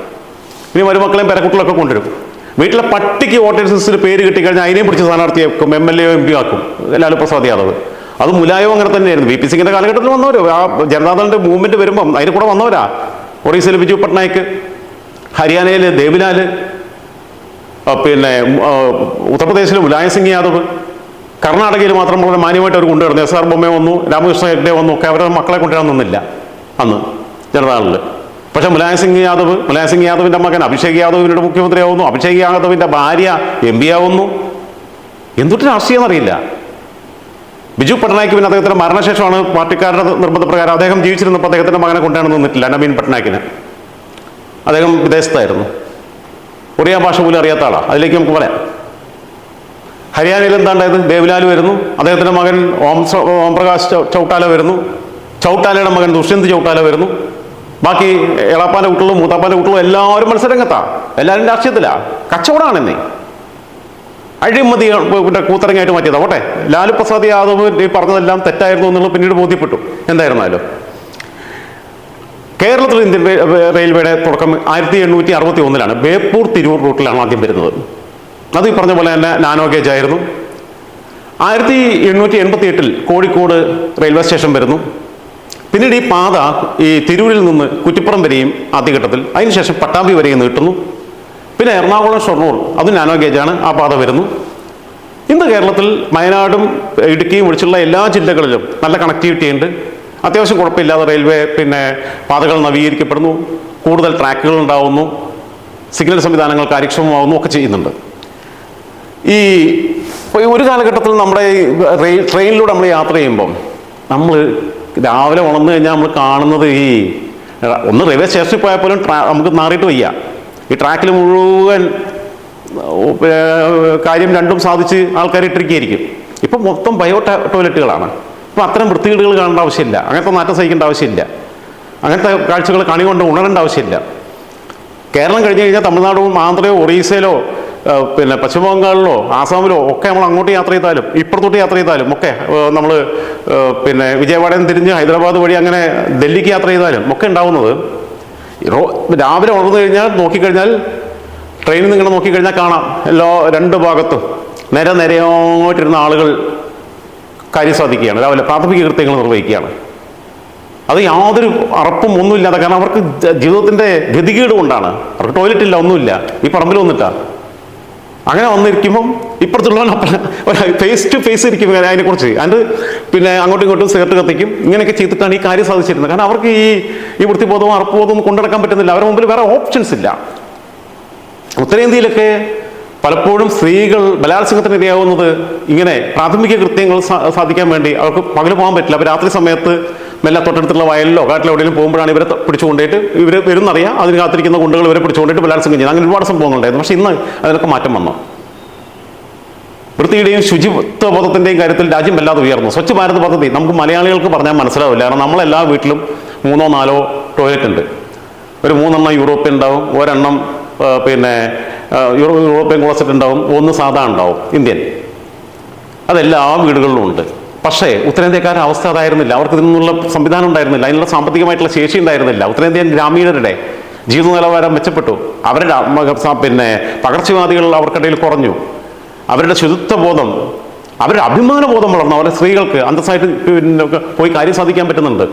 ഇനി മരുമക്കളെയും പേരക്കുട്ടികളൊക്കെ കൊണ്ടുവരും. വീട്ടിലെ പട്ടിക്ക് വോട്ടേഴ്സ് ലിസ്റ്റിൽ പേര് കിട്ടിക്കഴിഞ്ഞാൽ അതിനെയും പിടിച്ച് സ്ഥാനാർത്ഥിയാക്കും M L A M P ആക്കും. ലാലു പ്രസാദ് യാദവ്. അത് മുലായവും അങ്ങനെ തന്നെയായിരുന്നു. വി പി സിംഗിന്റെ കാലഘട്ടത്തിൽ വന്നവരോ ആ ജനതാദളിന്റെ മൂവ്മെന്റ് വരുമ്പം അതിന് കൂടെ വന്നവരാ. ഒറീസയിൽ ബിജു പട്നായിക്ക് ഹരിയാനയിൽ ദേവിലാൽ പിന്നെ ഉത്തർപ്രദേശിൽ മുലായം സിംഗ് യാദവ് കർണാടകയിൽ മാത്രം വളരെ മാന്യമായിട്ട് അവർ കൊണ്ടുവരുന്നു. എസ് ആർ ബൊമ്മ വന്നു രാമകൃഷ്ണ ഹെഗ്ഡെ വന്നു ഒക്കെ അവരുടെ മക്കളെ കൊണ്ടുവരാൻ നിന്നില്ല അന്ന് ജനതാദളിൽ പക്ഷേ മുലായം സിംഗ് യാദവ് മുലായം സിംഗ് യാദവിന്റെ മകൻ അഭിഷേക് യാദവ് പിന്നീട് മുഖ്യമന്ത്രിയാവുന്നു. അഭിഷേക് യാദവിന്റെ ഭാര്യ എം പി ആവുന്നു. എന്തൊട്ട് രാഷ്ട്രീയം എന്നറിയില്ല ബിജു പട്നായിക്ക് പിന്നെ അദ്ദേഹത്തിന്റെ മരണശേഷമാണ് പാർട്ടിക്കാരുടെ നിർബന്ധപ്രകാരം അദ്ദേഹം ജീവിച്ചിരുന്നപ്പോൾ അദ്ദേഹത്തിന്റെ മകനെ കൊണ്ടാണ് നിന്നിട്ടില്ല നവീൻ പട്നായിക്കിന്. അദ്ദേഹം വിദേശത്തായിരുന്നു. ഒറിയ ഭാഷ പോലും അറിയാത്ത ആളാണ് അതിലേക്ക് നമുക്ക് പറയാം ഹരിയാനയിൽ എന്താണ്ടായത് ദേവ്ലാൽ വരുന്നു. അദ്ദേഹത്തിന്റെ മകൻ ഓം ഓം പ്രകാശ് ചൗട്ടാല വരുന്നു. ചൗട്ടാലയുടെ മകൻ ദുഷ്യന്ത് ചൗട്ടാല വരുന്നു. ബാക്കി എളാപ്പാന്റെ കുട്ടികളും മൂത്താപ്പാന്റെ കുട്ടികളും എല്ലാവരും മത്സരരംഗത്താ. എല്ലാവരും രാഷ്ട്രീയത്തിലാ. കച്ചവടമാണ് എന്നേ അഴിമതി പിന്നെ കൂത്തരങ്ങായിട്ട് മാറ്റിയതാ. ഓട്ടെ ലാലു പ്രസാദ് യാദവ് ഈ പറഞ്ഞതെല്ലാം തെറ്റായിരുന്നു എന്നുള്ളത് പിന്നീട് ബോധ്യപ്പെട്ടു. എന്തായിരുന്നാലും. കേരളത്തിൽ ഇന്ത്യൻ റെയിൽവേയുടെ തുടക്കം ആയിരത്തി എണ്ണൂറ്റി അറുപത്തി ഒന്നിലാണ് ബേപ്പൂർ തിരൂർ റൂട്ടിലാണ് ആദ്യം വരുന്നത്. അത് ഈ പറഞ്ഞ പോലെ തന്നെ നാനോ ഗേജ് ആയിരുന്നു. ആയിരത്തി എണ്ണൂറ്റി എൺപത്തി എട്ടിൽ കോഴിക്കോട് റെയിൽവേ സ്റ്റേഷൻ വരുന്നു. പിന്നീട് ഈ പാത ഈ തിരൂരിൽ നിന്ന് കുറ്റിപ്പുറം വരെയും ആദ്യഘട്ടത്തിൽ. അതിനുശേഷം പട്ടാമ്പി വരെയും നീട്ടുന്നു. പിന്നെ എറണാകുളം ഷൊർണൂർ അത് നാനോ ഗേജാണ് ആ പാത വരുന്നു. ഇന്ന് കേരളത്തിൽ വയനാടും ഇടുക്കിയും ഒഴിച്ചുള്ള എല്ലാ ജില്ലകളിലും നല്ല കണക്ടിവിറ്റി ഉണ്ട്. അത്യാവശ്യം കുഴപ്പമില്ലാതെ റെയിൽവേ പിന്നെ പാതകൾ നവീകരിക്കപ്പെടുന്നു. കൂടുതൽ ട്രാക്കുകൾ ഉണ്ടാവുന്നു. സിഗ്നൽ സംവിധാനങ്ങൾ കാര്യക്ഷമമാവുന്നു ഒക്കെ ചെയ്യുന്നുണ്ട്. ഈ ഒരു കാലഘട്ടത്തിൽ നമ്മുടെ ട്രെയിനിലൂടെ നമ്മൾ യാത്ര ചെയ്യുമ്പം നമ്മൾ രാവിലെ ഉണർന്നു കഴിഞ്ഞാൽ നമ്മൾ കാണുന്നത് ഈ ഒന്ന് റെയിൽവേ സ്റ്റേഷനിൽ പോയാൽ പോലും നമുക്ക് മാറിയിട്ട് വയ്യ. ഈ ട്രാക്കിൽ മുഴുവൻ കാര്യം രണ്ടും സാധിച്ച് ആൾക്കാർ ഇട്ടിരിക്കുകയായിരിക്കും. ഇപ്പം മൊത്തം ബയോ ടോയ്ലറ്റുകളാണ് ഇപ്പം അത്തരം വൃത്തികേടുകൾ കാണേണ്ട ആവശ്യമില്ല. അങ്ങനത്തെ നാറ്റം സഹിക്കേണ്ട ആവശ്യമില്ല. അങ്ങനത്തെ കാഴ്ചകൾ കണി കൊണ്ട് ഉണരേണ്ട ആവശ്യമില്ല. കേരളം കഴിഞ്ഞ് കഴിഞ്ഞാൽ തമിഴ്നാടും ആന്ധ്രയോ ഒറീസയിലോ പിന്നെ പശ്ചിമ ബംഗാളിലോ ആസാമിലോ ഒക്കെ നമ്മൾ അങ്ങോട്ട് യാത്ര ചെയ്താലും ഇപ്പുറത്തോട്ട് യാത്ര ചെയ്താലും ഒക്കെ നമ്മൾ പിന്നെ വിജയവാഡയിൽ നിന്ന് തിരിഞ്ഞ് ഹൈദരാബാദ് വഴി അങ്ങനെ ഡൽഹിക്ക് യാത്ര ചെയ്താലും ഒക്കെ ഉണ്ടാവുന്നത്. രാവിലെ ഉണർന്നു കഴിഞ്ഞാൽ നോക്കിക്കഴിഞ്ഞാൽ ട്രെയിനിൽ ഇങ്ങനെ നോക്കിക്കഴിഞ്ഞാൽ കാണാം. എല്ലാ രണ്ട് ഭാഗത്തും നിര നിരയോട്ടിരുന്ന ആളുകൾ കാര്യം സാധിക്കുകയാണ്. രാവിലെ പ്രാഥമിക കൃത്യങ്ങൾ നിർവഹിക്കുകയാണ്. അത് യാതൊരു അറപ്പും ഒന്നുമില്ലാതെ കാരണം അവർക്ക് ജീവിതത്തിന്റെ ഗതികേട് കൊണ്ടാണ്. അവർക്ക് ടോയ്ലറ്റ് ഇല്ല ഒന്നുമില്ല. ഈ പറമ്പിൽ വന്നിട്ടാ. അങ്ങനെ വന്നിരിക്കുമ്പം ഇപ്പുറത്തുള്ളവൻ ഫേസ് ടു ഫേസ് ഇരിക്കും അതിനെക്കുറിച്ച് അതിന്റെ പിന്നെ അങ്ങോട്ടും ഇങ്ങോട്ടും സിഗരറ്റ് കത്തിക്കും. ഇങ്ങനെയൊക്കെ ചെയ്തിട്ടാണ് ഈ കാര്യം സാധിച്ചിരുന്നത്. കാരണം അവർക്ക് ഈ ഈ വൃത്തിബോധവും അറപ്പുബോധവും കൊണ്ടുനടക്കാൻ പറ്റുന്നില്ല. അവരുടെ മുമ്പിൽ വേറെ ഓപ്ഷൻസ് ഇല്ല. ഉത്തരേന്ത്യയിലൊക്കെ പലപ്പോഴും സ്ത്രീകൾ ബലാത്സംഗത്തിന് ഇരയാവുന്നത് ഇങ്ങനെ പ്രാഥമിക കൃത്യങ്ങൾ സാധിക്കാൻ വേണ്ടി അവർക്ക് പകൽ പോകാൻ പറ്റില്ല. അപ്പോൾ രാത്രി സമയത്ത് മെല്ലെ തൊട്ടടുത്തുള്ള വയലിലോ കാട്ടിലോ എവിടെയെങ്കിലും പോകുമ്പോഴാണ് ഇവരെ പിടിച്ചുകൊണ്ടിട്ട് ഇവർ വരുന്നറിയാം. അതിന് കാത്തിരിക്കുന്ന കുണ്ടുകൾ ഇവരെ പിടിച്ചുകൊണ്ടിട്ട് ബലാത്സംഗം ചെയ്യുന്നത് അങ്ങനെ ഒരുപാട് സംഭവങ്ങളുണ്ടായിരുന്നു. പക്ഷേ ഇന്ന് അതിനൊക്കെ മാറ്റം വന്നു. വൃത്തിയുടെയും ശുചിത്വ പദത്തിന്റെയും കാര്യത്തിൽ രാജ്യം വല്ലാതെ ഉയർന്നു. സ്വച്ഛ് ഭാരത് പദ്ധതി നമുക്ക് മലയാളികൾക്ക് പറഞ്ഞാൽ മനസ്സിലാവില്ല. കാരണം നമ്മളെല്ലാ വീട്ടിലും മൂന്നോ നാലോ ടോയ്ലറ്റ് ഉണ്ട്. ഒരു മൂന്നെണ്ണം യൂറോപ്യൻ ഉണ്ടാവും. ഒരെണ്ണം പിന്നെ യൂറോപ്യൻ ക്ലോസറ്റ് ഉണ്ടാവും. ഒന്ന് സാധാ ഉണ്ടാവും. ഇന്ത്യൻ. അതെല്ലാ വീടുകളിലും ഉണ്ട്. പക്ഷേ ഉത്തരേന്ത്യക്കാരുടെ അവസ്ഥ അതായിരുന്നില്ല. അവർക്ക് ഇതിനുള്ള സംവിധാനം ഉണ്ടായിരുന്നില്ല. അതിനുള്ള സാമ്പത്തികമായിട്ടുള്ള ശേഷി ഉണ്ടായിരുന്നില്ല. ഉത്തരേന്ത്യൻ ഗ്രാമീണരുടെ ജീവിത നിലവാരം മെച്ചപ്പെട്ടു. അവരുടെ പിന്നെ പകർച്ചവ്യാധികൾ അവർക്കിടയിൽ കുറഞ്ഞു. അവരുടെ ശുചിത്വ ബോധം അവരുടെ അഭിമാന ബോധം വളർന്നു. അവരുടെ സ്ത്രീകൾക്ക് അന്തസ്സായിട്ട് പിന്നെ പോയി കാര്യം സാധിക്കാൻ പറ്റുന്നുണ്ട്.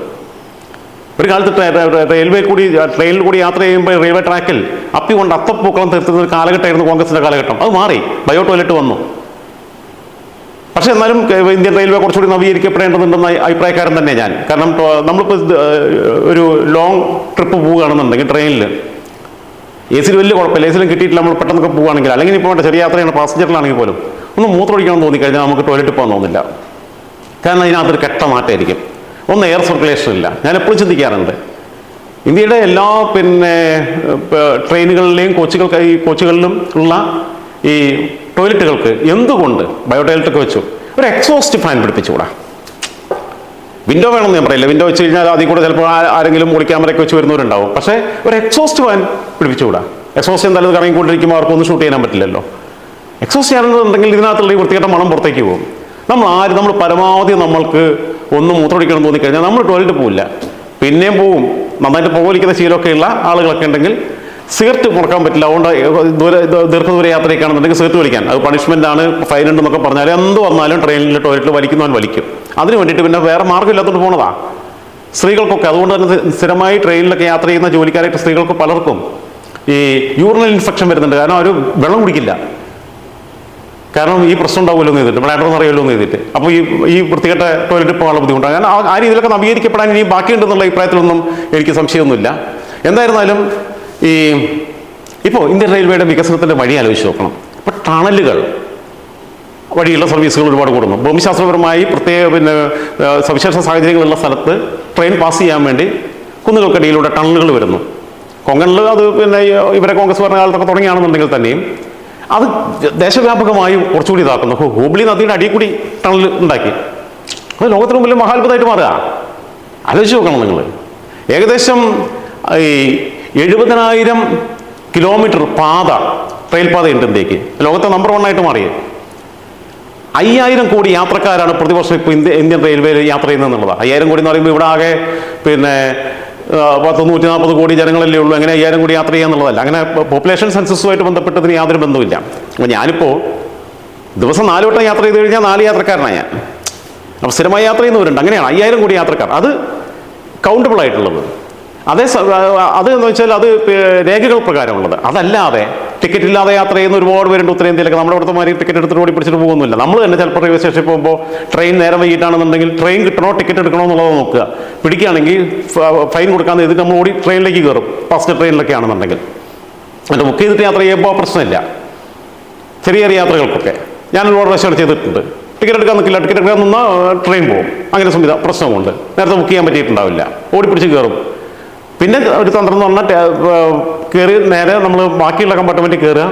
ഒരു കാലത്ത് റെയിൽവേ കൂടി ട്രെയിനിൽ കൂടി യാത്ര ചെയ്യുമ്പോൾ റെയിൽവേ ട്രാക്കിൽ അപ്പി കൊണ്ട് അത്തപ്പൂക്കളം തീർത്തുന്ന ഒരു കാലഘട്ടമായിരുന്നു കോൺഗ്രസിന്റെ കാലഘട്ടം. അത് മാറി. ബയോ ടോയ്ലറ്റ് വന്നു. പക്ഷെ എന്നാലും ഇന്ത്യൻ റെയിൽവേ കുറച്ചുകൂടി നവീകരിക്കപ്പെടേണ്ടതുണ്ടെന്ന അഭിപ്രായക്കാരൻ തന്നെ ഞാൻ. കാരണം നമ്മളിപ്പോൾ ഒരു ലോങ് ട്രിപ്പ് പോവുകയാണെന്നുണ്ടെങ്കിൽ ട്രെയിനിൽ എ സിയിൽ വലിയ കുഴപ്പമില്ല. എ സിയിലും കിട്ടിയിട്ടില്ല നമ്മൾ പെട്ടെന്നൊക്കെ പോവുകയാണെങ്കിൽ. അല്ലെങ്കിൽ ഇപ്പോൾ വേണ്ട ചെറിയ യാത്രയാണ് പാസഞ്ചറിലാണെങ്കിൽ പോലും ഒന്ന് മൂത്രമൊഴിക്കണം തോന്നിക്കഴിഞ്ഞാൽ നമുക്ക് ടോയ്ലറ്റ് പോകാൻ തോന്നില്ല. കാരണം അതിനകത്തൊരു കെട്ട മാറ്റമായിരിക്കും. ഒന്ന് എയർ സർക്കുലേഷൻ ഇല്ല. ഞാൻ എപ്പോഴും ചിന്തിക്കാറുണ്ട്. ഇന്ത്യയുടെ എല്ലാ പിന്നെ ട്രെയിനുകളിലെയും കോച്ചുകൾ കോച്ചുകളിലും ഉള്ള ഈ ടോയ്ലറ്റുകൾക്ക് എന്തുകൊണ്ട് ബയോ ടോയ്ലറ്റൊക്കെ വെച്ചു? ഒരു എക്സോസ്റ്റ് ഫാൻ പിടിപ്പിച്ചുകൂടാ. വിൻഡോ വേണമെന്ന് ഞാൻ പറയില്ല. വിൻഡോ വെച്ച് കഴിഞ്ഞാൽ അതിൽ കൂടെ ചിലപ്പോൾ ആരെങ്കിലും ഒളി ക്യാമറയൊക്കെ വെച്ച് വരുന്നവരുണ്ടാവും. പക്ഷേ ഒരു എക്സോസ്റ്റ് ഫാൻ പിടിപ്പിച്ചുകൂടാ. എക്സോസ്റ്റ് എന്തായാലും കറങ്ങിക്കൊണ്ടിരിക്കുമ്പോൾ അവർക്കൊന്നും ഷൂട്ട് ചെയ്യാൻ പറ്റില്ലല്ലോ. എക്സോസ്റ്റ് ചെയ്യാനുണ്ടെങ്കിൽ ഇതിനകത്തുള്ള ഈ വൃത്തികെട്ട മണം പുറത്തേക്ക് പോകും. നമ്മൾ ആര് നമ്മൾ പരമാവധി നമ്മൾക്ക് ഒന്ന് മൂത്രമൊഴിക്കണം തോന്നിക്കഴിഞ്ഞാൽ നമ്മൾ ടോയ്ലറ്റ് പോവില്ല. പിന്നെയും പോവും. നന്നായിട്ട് പോകലിക്കുന്ന ശീലമൊക്കെ ഉള്ള ആളുകളൊക്കെ ഉണ്ടെങ്കിൽ സിഗരറ്റ് മുടക്കാൻ പറ്റില്ല. അതുകൊണ്ട് ദൂര ദീർഘദൂര യാത്രയ്ക്കാണെന്നുണ്ടെങ്കിൽ സിഗരറ്റ് വലിക്കാൻ. അത് പണിഷ്മെന്റ് ആണ് ഫൈൻ ഉണ്ടെന്നൊക്കെ പറഞ്ഞാൽ എന്ത് വന്നാലും ട്രെയിനിൽ ടോയ്ലറ്റിൽ വലിക്കുന്നവൻ വലിക്കും. അതിന് വേണ്ടിയിട്ട് പിന്നെ വേറെ മാർഗമില്ലാത്തോണ്ട് പോണതാ. സ്ത്രീകൾക്കൊക്കെ. അതുകൊണ്ട് തന്നെ സ്ഥിരമായി ട്രെയിനിലൊക്കെ യാത്ര ചെയ്യുന്ന ജോലിക്കാരായിട്ട് സ്ത്രീകൾക്ക് പലർക്കും ഈ യൂറിനൽ ഇൻഫെക്ഷൻ വരുന്നുണ്ട്. കാരണം അവർ വെള്ളം കുടിക്കില്ല. കാരണം ഈ പ്രശ്നം ഉണ്ടാവുമല്ലോ എന്ന് ചെയ്തിട്ട് ബ്ലാഡർ അറിയുമല്ലോ എന്ന് ചെയ്തിട്ട് അപ്പോൾ ഈ ഈ വൃത്തികെട്ട ടോയ്ലറ്റ് പോകാനുള്ള ബുദ്ധിമുട്ടാണ്. കാരണം ആ രീതിയിലൊക്കെ നവീകരിക്കപ്പെടാൻ ഇനി ബാക്കിയുണ്ടെന്നുള്ള അഭിപ്രായത്തിലൊന്നും എനിക്ക് സംശയമൊന്നുമില്ല. എന്തായിരുന്നാലും ഈ ഇപ്പോൾ ഇന്ത്യൻ റെയിൽവേയുടെ വികസനത്തിന്റെ വഴി ആലോചിച്ച് നോക്കണം. ഇപ്പോൾ ടണലുകൾ വഴിയുള്ള സർവീസുകൾ ഒരുപാട് കൂടുന്നു. ഭൂമിശാസ്ത്രപരമായി പ്രത്യേക പിന്നെ സവിശേഷ സാഹചര്യങ്ങളുള്ള സ്ഥലത്ത് ട്രെയിൻ പാസ് ചെയ്യാൻ വേണ്ടി കുന്നുകൾക്കടിയിലൂടെ ടണലുകൾ വരുന്നു. കൊങ്കണിൽ അത് പിന്നെ ഇവരെ കോൺഗ്രസ് ഭരണകാലത്തൊക്കെ തുടങ്ങിയാണെന്നുണ്ടെങ്കിൽ തന്നെയും അത് ദേശവ്യാപകമായി കുറച്ചുകൂടി ഇതാക്കുന്നു. ഹൂബ്ലി നദിയുടെ അടിയിൽ കൂടി ടണൽ ഉണ്ടാക്കി. അത് ലോകത്തിന് മുമ്പിൽ മഹാത്ഭുതമായിട്ട് മാറുക. ആലോചിച്ച് നോക്കണം നിങ്ങൾ. ഏകദേശം ഈ എഴുപതിനായിരം കിലോമീറ്റർ പാത റെയിൽപാത ഉണ്ട് ഇന്ത്യയ്ക്ക് ലോകത്തെ നമ്പർ വൺ ആയിട്ട് മാറിയത്. അയ്യായിരം കോടി യാത്രക്കാരാണ് പ്രതിവർഷം ഇപ്പോൾ ഇന്ത്യ ഇന്ത്യൻ റെയിൽവേയിൽ യാത്ര ചെയ്യുന്നത് എന്നുള്ളതാണ് അയ്യായിരം കോടി എന്ന് പറയുമ്പോൾ ഇവിടെ ആകെ പിന്നെ പത്ത് നൂറ്റി നാൽപ്പത് കോടി ജനങ്ങളല്ലേ ഉള്ളൂ. അങ്ങനെ അയ്യായിരം കോടി യാത്ര ചെയ്യുക എന്നുള്ളതല്ല. അങ്ങനെ പോപ്പുലേഷൻ സെൻസസുമായിട്ട് ബന്ധപ്പെട്ടതിന് യാതൊരു ബന്ധവുമില്ല. അപ്പോൾ ഞാനിപ്പോൾ ദിവസം നാല് വട്ടം യാത്ര ചെയ്ത് കഴിഞ്ഞാൽ നാല് യാത്രക്കാരനാണ് ഞാൻ. അപ്പോൾ സ്ഥിരമായി യാത്ര ചെയ്യുന്നവരുണ്ട്. അങ്ങനെയാണ് അയ്യായിരം കോടി യാത്രക്കാർ. അത് കൗണ്ടബിൾ ആയിട്ടുള്ളത്. അതേ അത് എന്ന് വെച്ചാൽ അത് രേഖകൾ പ്രകാരമുള്ളത്. അതല്ലാതെ ടിക്കറ്റ് ഇല്ലാതെ യാത്ര ചെയ്യുന്ന ഒരുപാട് പേരുണ്ട് ഉത്തരേന്ത്യയിലൊക്കെ. നമ്മുടെ അവിടുത്തെ ടിക്കറ്റ് എടുത്തിട്ട് ഓടി പിടിച്ചിട്ട് പോകുന്നില്ല. നമ്മൾ തന്നെ ചിലപ്പോൾ റെയിൽവേ സ്റ്റേഷനിൽ പോകുമ്പോൾ ട്രെയിൻ നേരം വൈകിട്ടാണെന്നുണ്ടെങ്കിൽ ട്രെയിൻ കിട്ടണോ ടിക്കറ്റ് എടുക്കണോ എന്നുള്ളത് നോക്കുക. പിടിക്കുകയാണെങ്കിൽ ഫൈൻ കൊടുക്കാന്ന് ഇത് നമ്മൾ ഓടി ട്രെയിനിലേക്ക് കയറും. ഫസ്റ്റ് ട്രെയിനിലൊക്കെ ആണെന്നുണ്ടെങ്കിൽ. എന്നിട്ട് ബുക്ക് ചെയ്തിട്ട് യാത്ര ചെയ്യുമ്പോൾ പ്രശ്നമില്ല. ചെറിയ ചെറിയ യാത്രകൾക്കൊക്കെ. ഞാൻ ഒരുപാട് പ്രാവശ്യം ചെയ്തിട്ടുണ്ട്. ടിക്കറ്റ് എടുക്കാൻ നിൽക്കില്ല ടിക്കറ്റ് എടുക്കാൻ നിന്നാൽ ട്രെയിൻ പോകും. അങ്ങനെ സംവിധാനം പ്രശ്നമുണ്ട്. നേരത്തെ ബുക്ക് ചെയ്യാൻ പറ്റിയിട്ടുണ്ടാവില്ല. ഓടിപ്പിടിച്ച് കയറും. പിന്നെ ഒരു തന്ത്രം എന്ന് പറഞ്ഞാൽ കയറി നേരെ നമ്മൾ ബാക്കിയുള്ള കമ്പാർട്ട്മെന്റ് കയറുക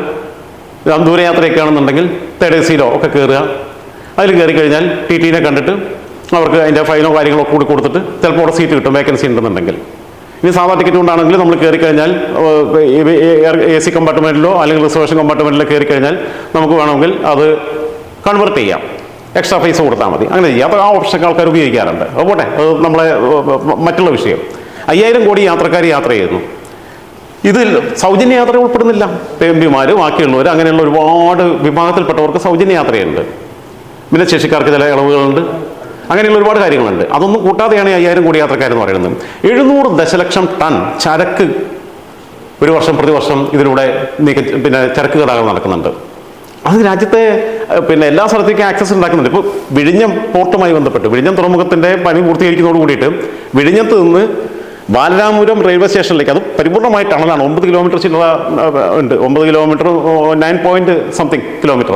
ദൂരയാത്രയൊക്കെ ആണെന്നുണ്ടെങ്കിൽ തേർഡ് ഒക്കെ കയറുക അതിൽ കയറി കഴിഞ്ഞാൽ ടി ടീനെ കണ്ടിട്ട് അവർക്ക് അതിന്റെ ഫൈനോ കാര്യങ്ങളോ കൂടി കൊടുത്തിട്ട് ചിലപ്പോൾ അവിടെ സീറ്റ് കിട്ടും വേക്കൻസി ഉണ്ടെന്നുണ്ടെങ്കിൽ. ഇനി സാധാ ടിക്കറ്റ് കൊണ്ടാണെങ്കിൽ നമ്മൾ കയറി കഴിഞ്ഞാൽ എ സി കമ്പാർട്ട്മെന്റിലോ അല്ലെങ്കിൽ റിസർവേഷൻ കമ്പാർട്ട്മെന്റിലോ കയറി കഴിഞ്ഞാൽ നമുക്ക് വേണമെങ്കിൽ അത് കൺവെർട്ട് ചെയ്യാം. എക്സ്ട്രാ പൈസ കൊടുത്താൽ മതി. അങ്ങനെ ചെയ്യാം. അപ്പോൾ ആ ഓപ്ഷനൊക്കെ ആൾക്കാർ ഉപയോഗിക്കാറുണ്ട്. അത് പോട്ടെ അത് നമ്മളെ മറ്റുള്ള വിഷയം. അയ്യായിരം കോടി യാത്രക്കാർ യാത്ര ചെയ്യുന്നു. ഇതിൽ സൗജന്യ യാത്ര ഉൾപ്പെടുന്നില്ല. എം പിമാർ ബാക്കിയുള്ളവർ അങ്ങനെയുള്ള ഒരുപാട് വിഭാഗത്തിൽപ്പെട്ടവർക്ക് സൗജന്യ യാത്രയുണ്ട്. ഭിന്നശേഷിക്കാർക്ക് ചില ഇളവുകളുണ്ട്. അങ്ങനെയുള്ള ഒരുപാട് കാര്യങ്ങളുണ്ട്. അതൊന്നും കൂട്ടാതെയാണ് അയ്യായിരം കോടി യാത്രക്കാരെന്ന് പറയുന്നത്. എഴുന്നൂറ് ദശലക്ഷം ടൺ ചരക്ക് ഒരു വർഷം പ്രതിവർഷം ഇതിലൂടെ നീക്ക പിന്നെ ചരക്ക് ഗതാഗതം നടക്കുന്നുണ്ട്. അത് രാജ്യത്തെ പിന്നെ എല്ലാ സ്ഥലത്തേക്കും ആക്സസ് ഉണ്ടാക്കുന്നുണ്ട്. ഇപ്പോൾ വിഴിഞ്ഞം പോർട്ടുമായി ബന്ധപ്പെട്ട് വിഴിഞ്ഞം തുറമുഖത്തിന്റെ പണി പൂർത്തീകരിക്കുന്നതോട് കൂടിയിട്ട് വിഴിഞ്ഞത്ത് നിന്ന് ബാലരാമപുരം റെയിൽവേ സ്റ്റേഷനിലേക്ക്. അത് പരിപൂർണമായി ടണലാണ് ഒമ്പത് കിലോമീറ്റർ ചില്ലറ ഉണ്ട്. ഒമ്പത് kilometre nine point something kilometre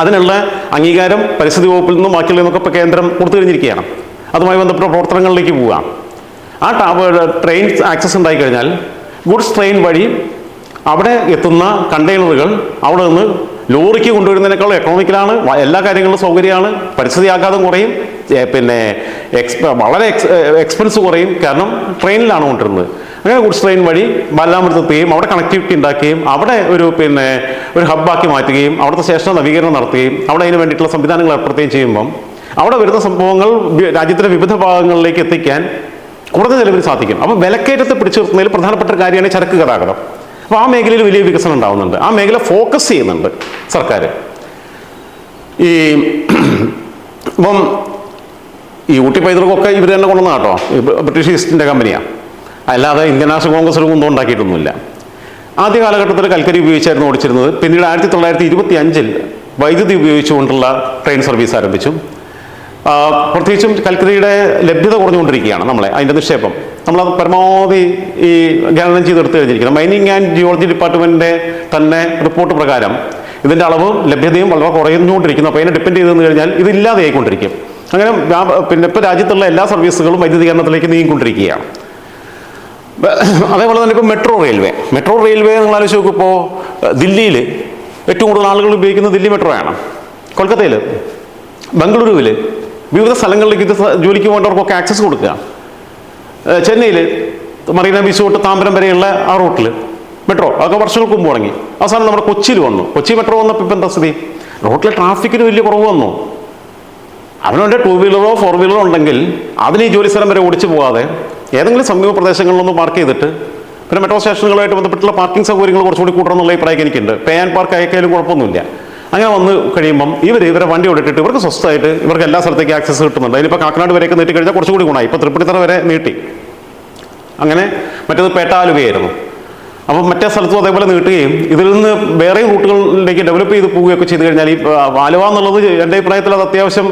അതിനുള്ള അംഗീകാരം പരിസ്ഥിതി വകുപ്പിൽ നിന്നും ബാക്കിയുള്ള നിന്നൊക്കെ ഇപ്പോൾ കേന്ദ്രം കൊടുത്തു കഴിഞ്ഞിരിക്കുകയാണ് അതുമായി ബന്ധപ്പെട്ട പ്രവർത്തനങ്ങളിലേക്ക് പോവുക. ആ ട്രെയിൻ ആക്സസ് ഉണ്ടായി കഴിഞ്ഞാൽ ഗുഡ്സ് ട്രെയിൻ വഴി അവിടെ എത്തുന്ന കണ്ടെയ്നറുകൾ അവിടെ നിന്ന് ലോറിക്ക് കൊണ്ടുവരുന്നതിനേക്കാൾ എക്കണോമിക്കലാണ് എല്ലാ കാര്യങ്ങളും സൗകര്യമാണ്. പരിസ്ഥിതി ആഘാതം കുറയും. പിന്നെ എക്സ് വളരെ എക്സ് എക്സ്പെൻസ് കുറയും. കാരണം ട്രെയിനിലാണ് കൊണ്ടിരുന്നത് അങ്ങനെ ഗുഡ്സ് ട്രെയിൻ വഴി ബാലാമൃത്തെത്തുകയും അവിടെ കണക്ടിവിറ്റി ഉണ്ടാക്കുകയും അവിടെ ഒരു പിന്നെ ഒരു ഹബ്ബാക്കി മാറ്റുകയും അവിടുത്തെ ശേഷം നവീകരണം നടത്തുകയും അവിടെ അതിന് വേണ്ടിയിട്ടുള്ള സംവിധാനങ്ങൾ ഏർപ്പെടുത്തുകയും ചെയ്യുമ്പം അവിടെ വരുന്ന സംഭവങ്ങൾ രാജ്യത്തിന്റെ വിവിധ ഭാഗങ്ങളിലേക്ക് എത്തിക്കാൻ കുറഞ്ഞ നിലവിൽ സാധിക്കും. അപ്പോൾ വിലക്കയറ്റത്തെ പിടിച്ചു നിർത്തുന്നതിൽ പ്രധാനപ്പെട്ട കാര്യമാണ് ചരക്ക് ഗതാഗതം. അപ്പോൾ ആ മേഖലയിൽ വലിയ വികസനം ഉണ്ടാവുന്നുണ്ട്. ആ മേഖല ഫോക്കസ് ചെയ്യുന്നുണ്ട് സർക്കാർ ഈ ഇപ്പം ഈ ഊട്ടി പൈതൃകമൊക്കെ ഇവർ തന്നെ കൊണ്ടുവന്ന കേട്ടോ. ബ്രിട്ടീഷ് ബ്രിട്ടീഷ് ഇന്ത്യ കമ്പനിയാണ് അല്ലാതെ ഇന്ത്യൻ നാഷണൽ കോൺഗ്രസ് ഒരു കുന്തം ഉണ്ടാക്കിയിട്ടൊന്നുമില്ല. ആദ്യ കാലഘട്ടത്തിൽ കൽക്കരി ഉപയോഗിച്ചായിരുന്നു ഓടിച്ചിരുന്നത്. പിന്നീട് ആയിരത്തി തൊള്ളായിരത്തി ഇരുപത്തി അഞ്ചിൽ വൈദ്യുതി ഉപയോഗിച്ചുകൊണ്ടുള്ള ട്രെയിൻ സർവീസ് ആരംഭിച്ചു. പ്രത്യേകിച്ചും കൽക്കരിയുടെ ലഭ്യത കുറഞ്ഞുകൊണ്ടിരിക്കുകയാണ് നമ്മളെ അതിന്റെ നിക്ഷേപം. നമ്മളത് പരമാവധി ഈ ഖനനം ചെയ്തെടുത്ത് കഴിഞ്ഞിരിക്കുന്നത് മൈനിങ് ആൻഡ് ജിയോളജി ഡിപ്പാർട്ട്മെന്റിന്റെ തന്നെ റിപ്പോർട്ട് പ്രകാരം ഇതിന്റെ അളവ് ലഭ്യതയും വളരെ കുറഞ്ഞുകൊണ്ടിരിക്കുന്നു അപ്പോൾ അതിനെ ഡിപ്പെൻഡ് ചെയ്തെന്ന് കഴിഞ്ഞാൽ ഇതില്ലാതെ ഇല്ലാതെയായിക്കൊണ്ടിരിക്കും അങ്ങനെ പിന്നെ ഇപ്പോൾ രാജ്യത്തുള്ള എല്ലാ സർവീസുകളും വൈദ്യുതീകരണത്തിലേക്ക് നീങ്ങിക്കൊണ്ടിരിക്കുകയാണ്. അതേപോലെ തന്നെ ഇപ്പോൾ മെട്രോ റെയിൽവേ. മെട്രോ റെയിൽവേ നിങ്ങൾ ആലോചിച്ച് നോക്കിപ്പോൾ ദില്ലിയിൽ ഏറ്റവും കൂടുതൽ ആളുകൾ ഉപയോഗിക്കുന്നത് ദില്ലി മെട്രോയാണ്. കൊൽക്കത്തയിൽ ബംഗളൂരുവിൽ വിവിധ സ്ഥലങ്ങളിലേക്ക് ഇത് ജോലിക്ക് പോകേണ്ടവർക്കൊക്കെ ആക്സസ് കൊടുക്കുക. ചെന്നൈയിൽ മറീന ബീച്ച് തൊട്ട് താമ്പരം വരെയുള്ള ആ റൂട്ടിൽ മെട്രോ അതൊക്കെ വർഷങ്ങൾക്ക് മുമ്പ് തുടങ്ങി. അവസാനം നമ്മുടെ കൊച്ചിയിൽ വന്നു. കൊച്ചി മെട്രോ വന്നപ്പോൾ ഇപ്പം എന്താ സ്ഥിതി? റോട്ടിലെ ട്രാഫിക്കിന് വലിയ കുറവ് വന്നു. അവനുണ്ട് ടൂ വീലറോ ഫോർ വീലറോ ഉണ്ടെങ്കിൽ അതിന് ഈ ജോലി സ്ഥലം വരെ ഓടിച്ചു പോകാതെ ഏതെങ്കിലും സമീപ പ്രദേശങ്ങളിലൊന്ന് പാർക്ക് ചെയ്തിട്ട് പിന്നെ മെട്രോ സ്റ്റേഷനുകളായിട്ട് ബന്ധപ്പെട്ടുള്ള പാർക്കിംഗ് സൗകര്യങ്ങൾ കുറച്ചുകൂടി കൂട്ടണം എന്നുള്ള അഭിപ്രായം എനിക്കുണ്ട്. പേ ആൻഡ് പാർക്ക് അയക്കാലും കുഴപ്പമൊന്നുമില്ല. അങ്ങനെ വന്ന് കഴിയുമ്പം ഇവർ ഇവരെ വണ്ടി ഓടിട്ടിട്ട് ഇവർക്ക് സ്വസ്ഥമായിട്ട് ഇവർക്ക് എല്ലാ സ്ഥലത്തേക്കും ആക്സസ് കിട്ടുന്നുണ്ട്. അതിലിപ്പോൾ കാക്കനാട് വരെയൊക്കെ നീട്ടി കഴിഞ്ഞാൽ കുറച്ചുകൂടി ഗുണമായി. ഇപ്പോൾ തൃപ്പൂണിത്തറ വരെ നീട്ടി. അങ്ങനെ മറ്റേത് പേട്ടാലുകയായിരുന്നു അപ്പം മറ്റേ സ്ഥലത്തും അതേപോലെ നീട്ടുകയും ഇതിൽ നിന്ന് വേറെ റൂട്ടുകളിലേക്ക് ഡെവലപ്പ് ചെയ്ത് പോവുകയൊക്കെ ചെയ്ത് കഴിഞ്ഞാൽ ഈ ആലുവ എന്നുള്ളത് എന്റെ അഭിപ്രായത്തിൽ അത് അത്യാവശ്യം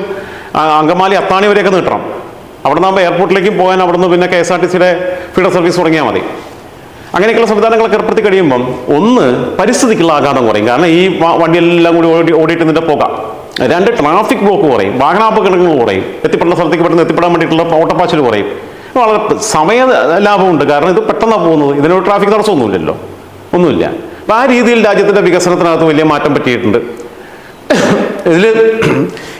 അങ്കമാലി അത്താണി വരെയൊക്കെ നീട്ടണം. അവിടെ നിന്ന് എയർപോർട്ടിലേക്കും പോകാൻ അവിടെ നിന്ന് പിന്നെ കെ എസ് ആർ ടി സിയുടെ ഫീഡർ സർവീസ് തുടങ്ങിയാൽ മതി. അങ്ങനെയൊക്കെയുള്ള സംവിധാനങ്ങളൊക്കെ ഏർപ്പെടുത്തി കഴിയുമ്പം ഒന്ന് പരിസ്ഥിതിക്കുള്ള ആഘാതം കുറയും. കാരണം ഈ വണ്ടിയെല്ലാം കൂടി ഓടി ഓടിയിട്ട് നിന്റെ പോകാം. രണ്ട് ട്രാഫിക് ബ്ലോക്ക് കുറയും. വാഹനാപകടങ്ങൾ കുറയും. എത്തിപ്പെടുന്ന സ്ഥലത്തേക്ക് പെട്ടെന്ന് എത്തിപ്പെടാൻ വേണ്ടിയിട്ടുള്ള ഓട്ടപ്പാച്ചിൽ കുറയും. വളരെ സമയ ലാഭമുണ്ട്. കാരണം ഇത് പെട്ടെന്നാണ് പോകുന്നത്. ഇതിനൊരു ട്രാഫിക് തടസ്സമൊന്നുമില്ലല്ലോ. ഒന്നുമില്ല. അപ്പം ആ രീതിയിൽ രാജ്യത്തിന്റെ വികസനത്തിനകത്ത് വലിയ മാറ്റം പറ്റിയിട്ടുണ്ട്. ഇതിൽ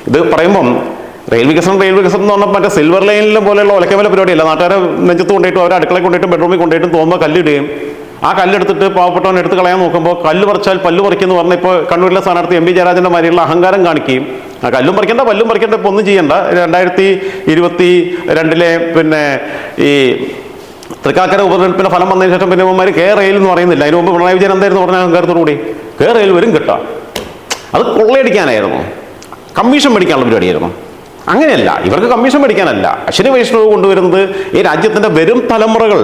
ഇത് പറയുമ്പം റെയിൽ വികസനം റെയിൽ വികസനം എന്ന് പറഞ്ഞാൽ മറ്റേ സിൽവർ ലൈനിലും പോലെയുള്ള ഒലക്കമല പരിപാടിയല്ല. നാട്ടുകാരെ നെഞ്ചത്ത് കൊണ്ടുപോയിട്ടും അവരെ അടുക്കളയിൽ കൊണ്ടുപോയിട്ടും ബെഡ്റൂമിൽ കൊണ്ടുപോയിട്ടും തോന്നുമ്പോൾ കല്ലിടുകയും ആ കല്ലെടുത്തിട്ട് പാവപ്പെട്ടവൻ എടുത്ത് കളയാൻ നോക്കുമ്പോൾ കല്ല് പറിച്ചാൽ പല്ല് പറിക്കുന്നു പറഞ്ഞ ഇപ്പോൾ കണ്ണൂരിലെ സ്ഥാനാർത്ഥി എം പി ജയരാജന്റെ മാതിരിയുള്ള അഹങ്കാരം കാണിക്കുകയും ആ കല്ലും പറിക്കേണ്ട പല്ലും പറിക്കേണ്ട ഇപ്പോൾ ഒന്നും ചെയ്യണ്ട. രണ്ടായിരത്തി ഇരുപത്തി രണ്ടിലെ പിന്നെ ഈ തൃക്കാക്കര ഉപതെരഞ്ഞെടുപ്പിന്റെ ഫലം വന്നതിന് ശേഷം പിന്നെ ഇവന്മാർ കെ റെയിൽ എന്ന് പറയുന്നില്ല. അതിന് മുമ്പ് പിണറായി വിജയൻ എന്തായിരുന്നു പറഞ്ഞ അഹങ്കാരത്തോടുകൂടി? കെ റെയിൽ വരും കിട്ടാം. അത് കൊള്ളയടിക്കാനായിരുന്നു. കമ്മീഷൻ മേടിക്കാനുള്ള പരിപാടിയായിരുന്നു. അങ്ങനെയല്ല ഇവർക്ക് കമ്മീഷൻ മേടിക്കാനല്ല അശ്വിനി വൈഷ്ണവ് കൊണ്ടുവരുന്നത് ഈ രാജ്യത്തിന്റെ വരും തലമുറകൾ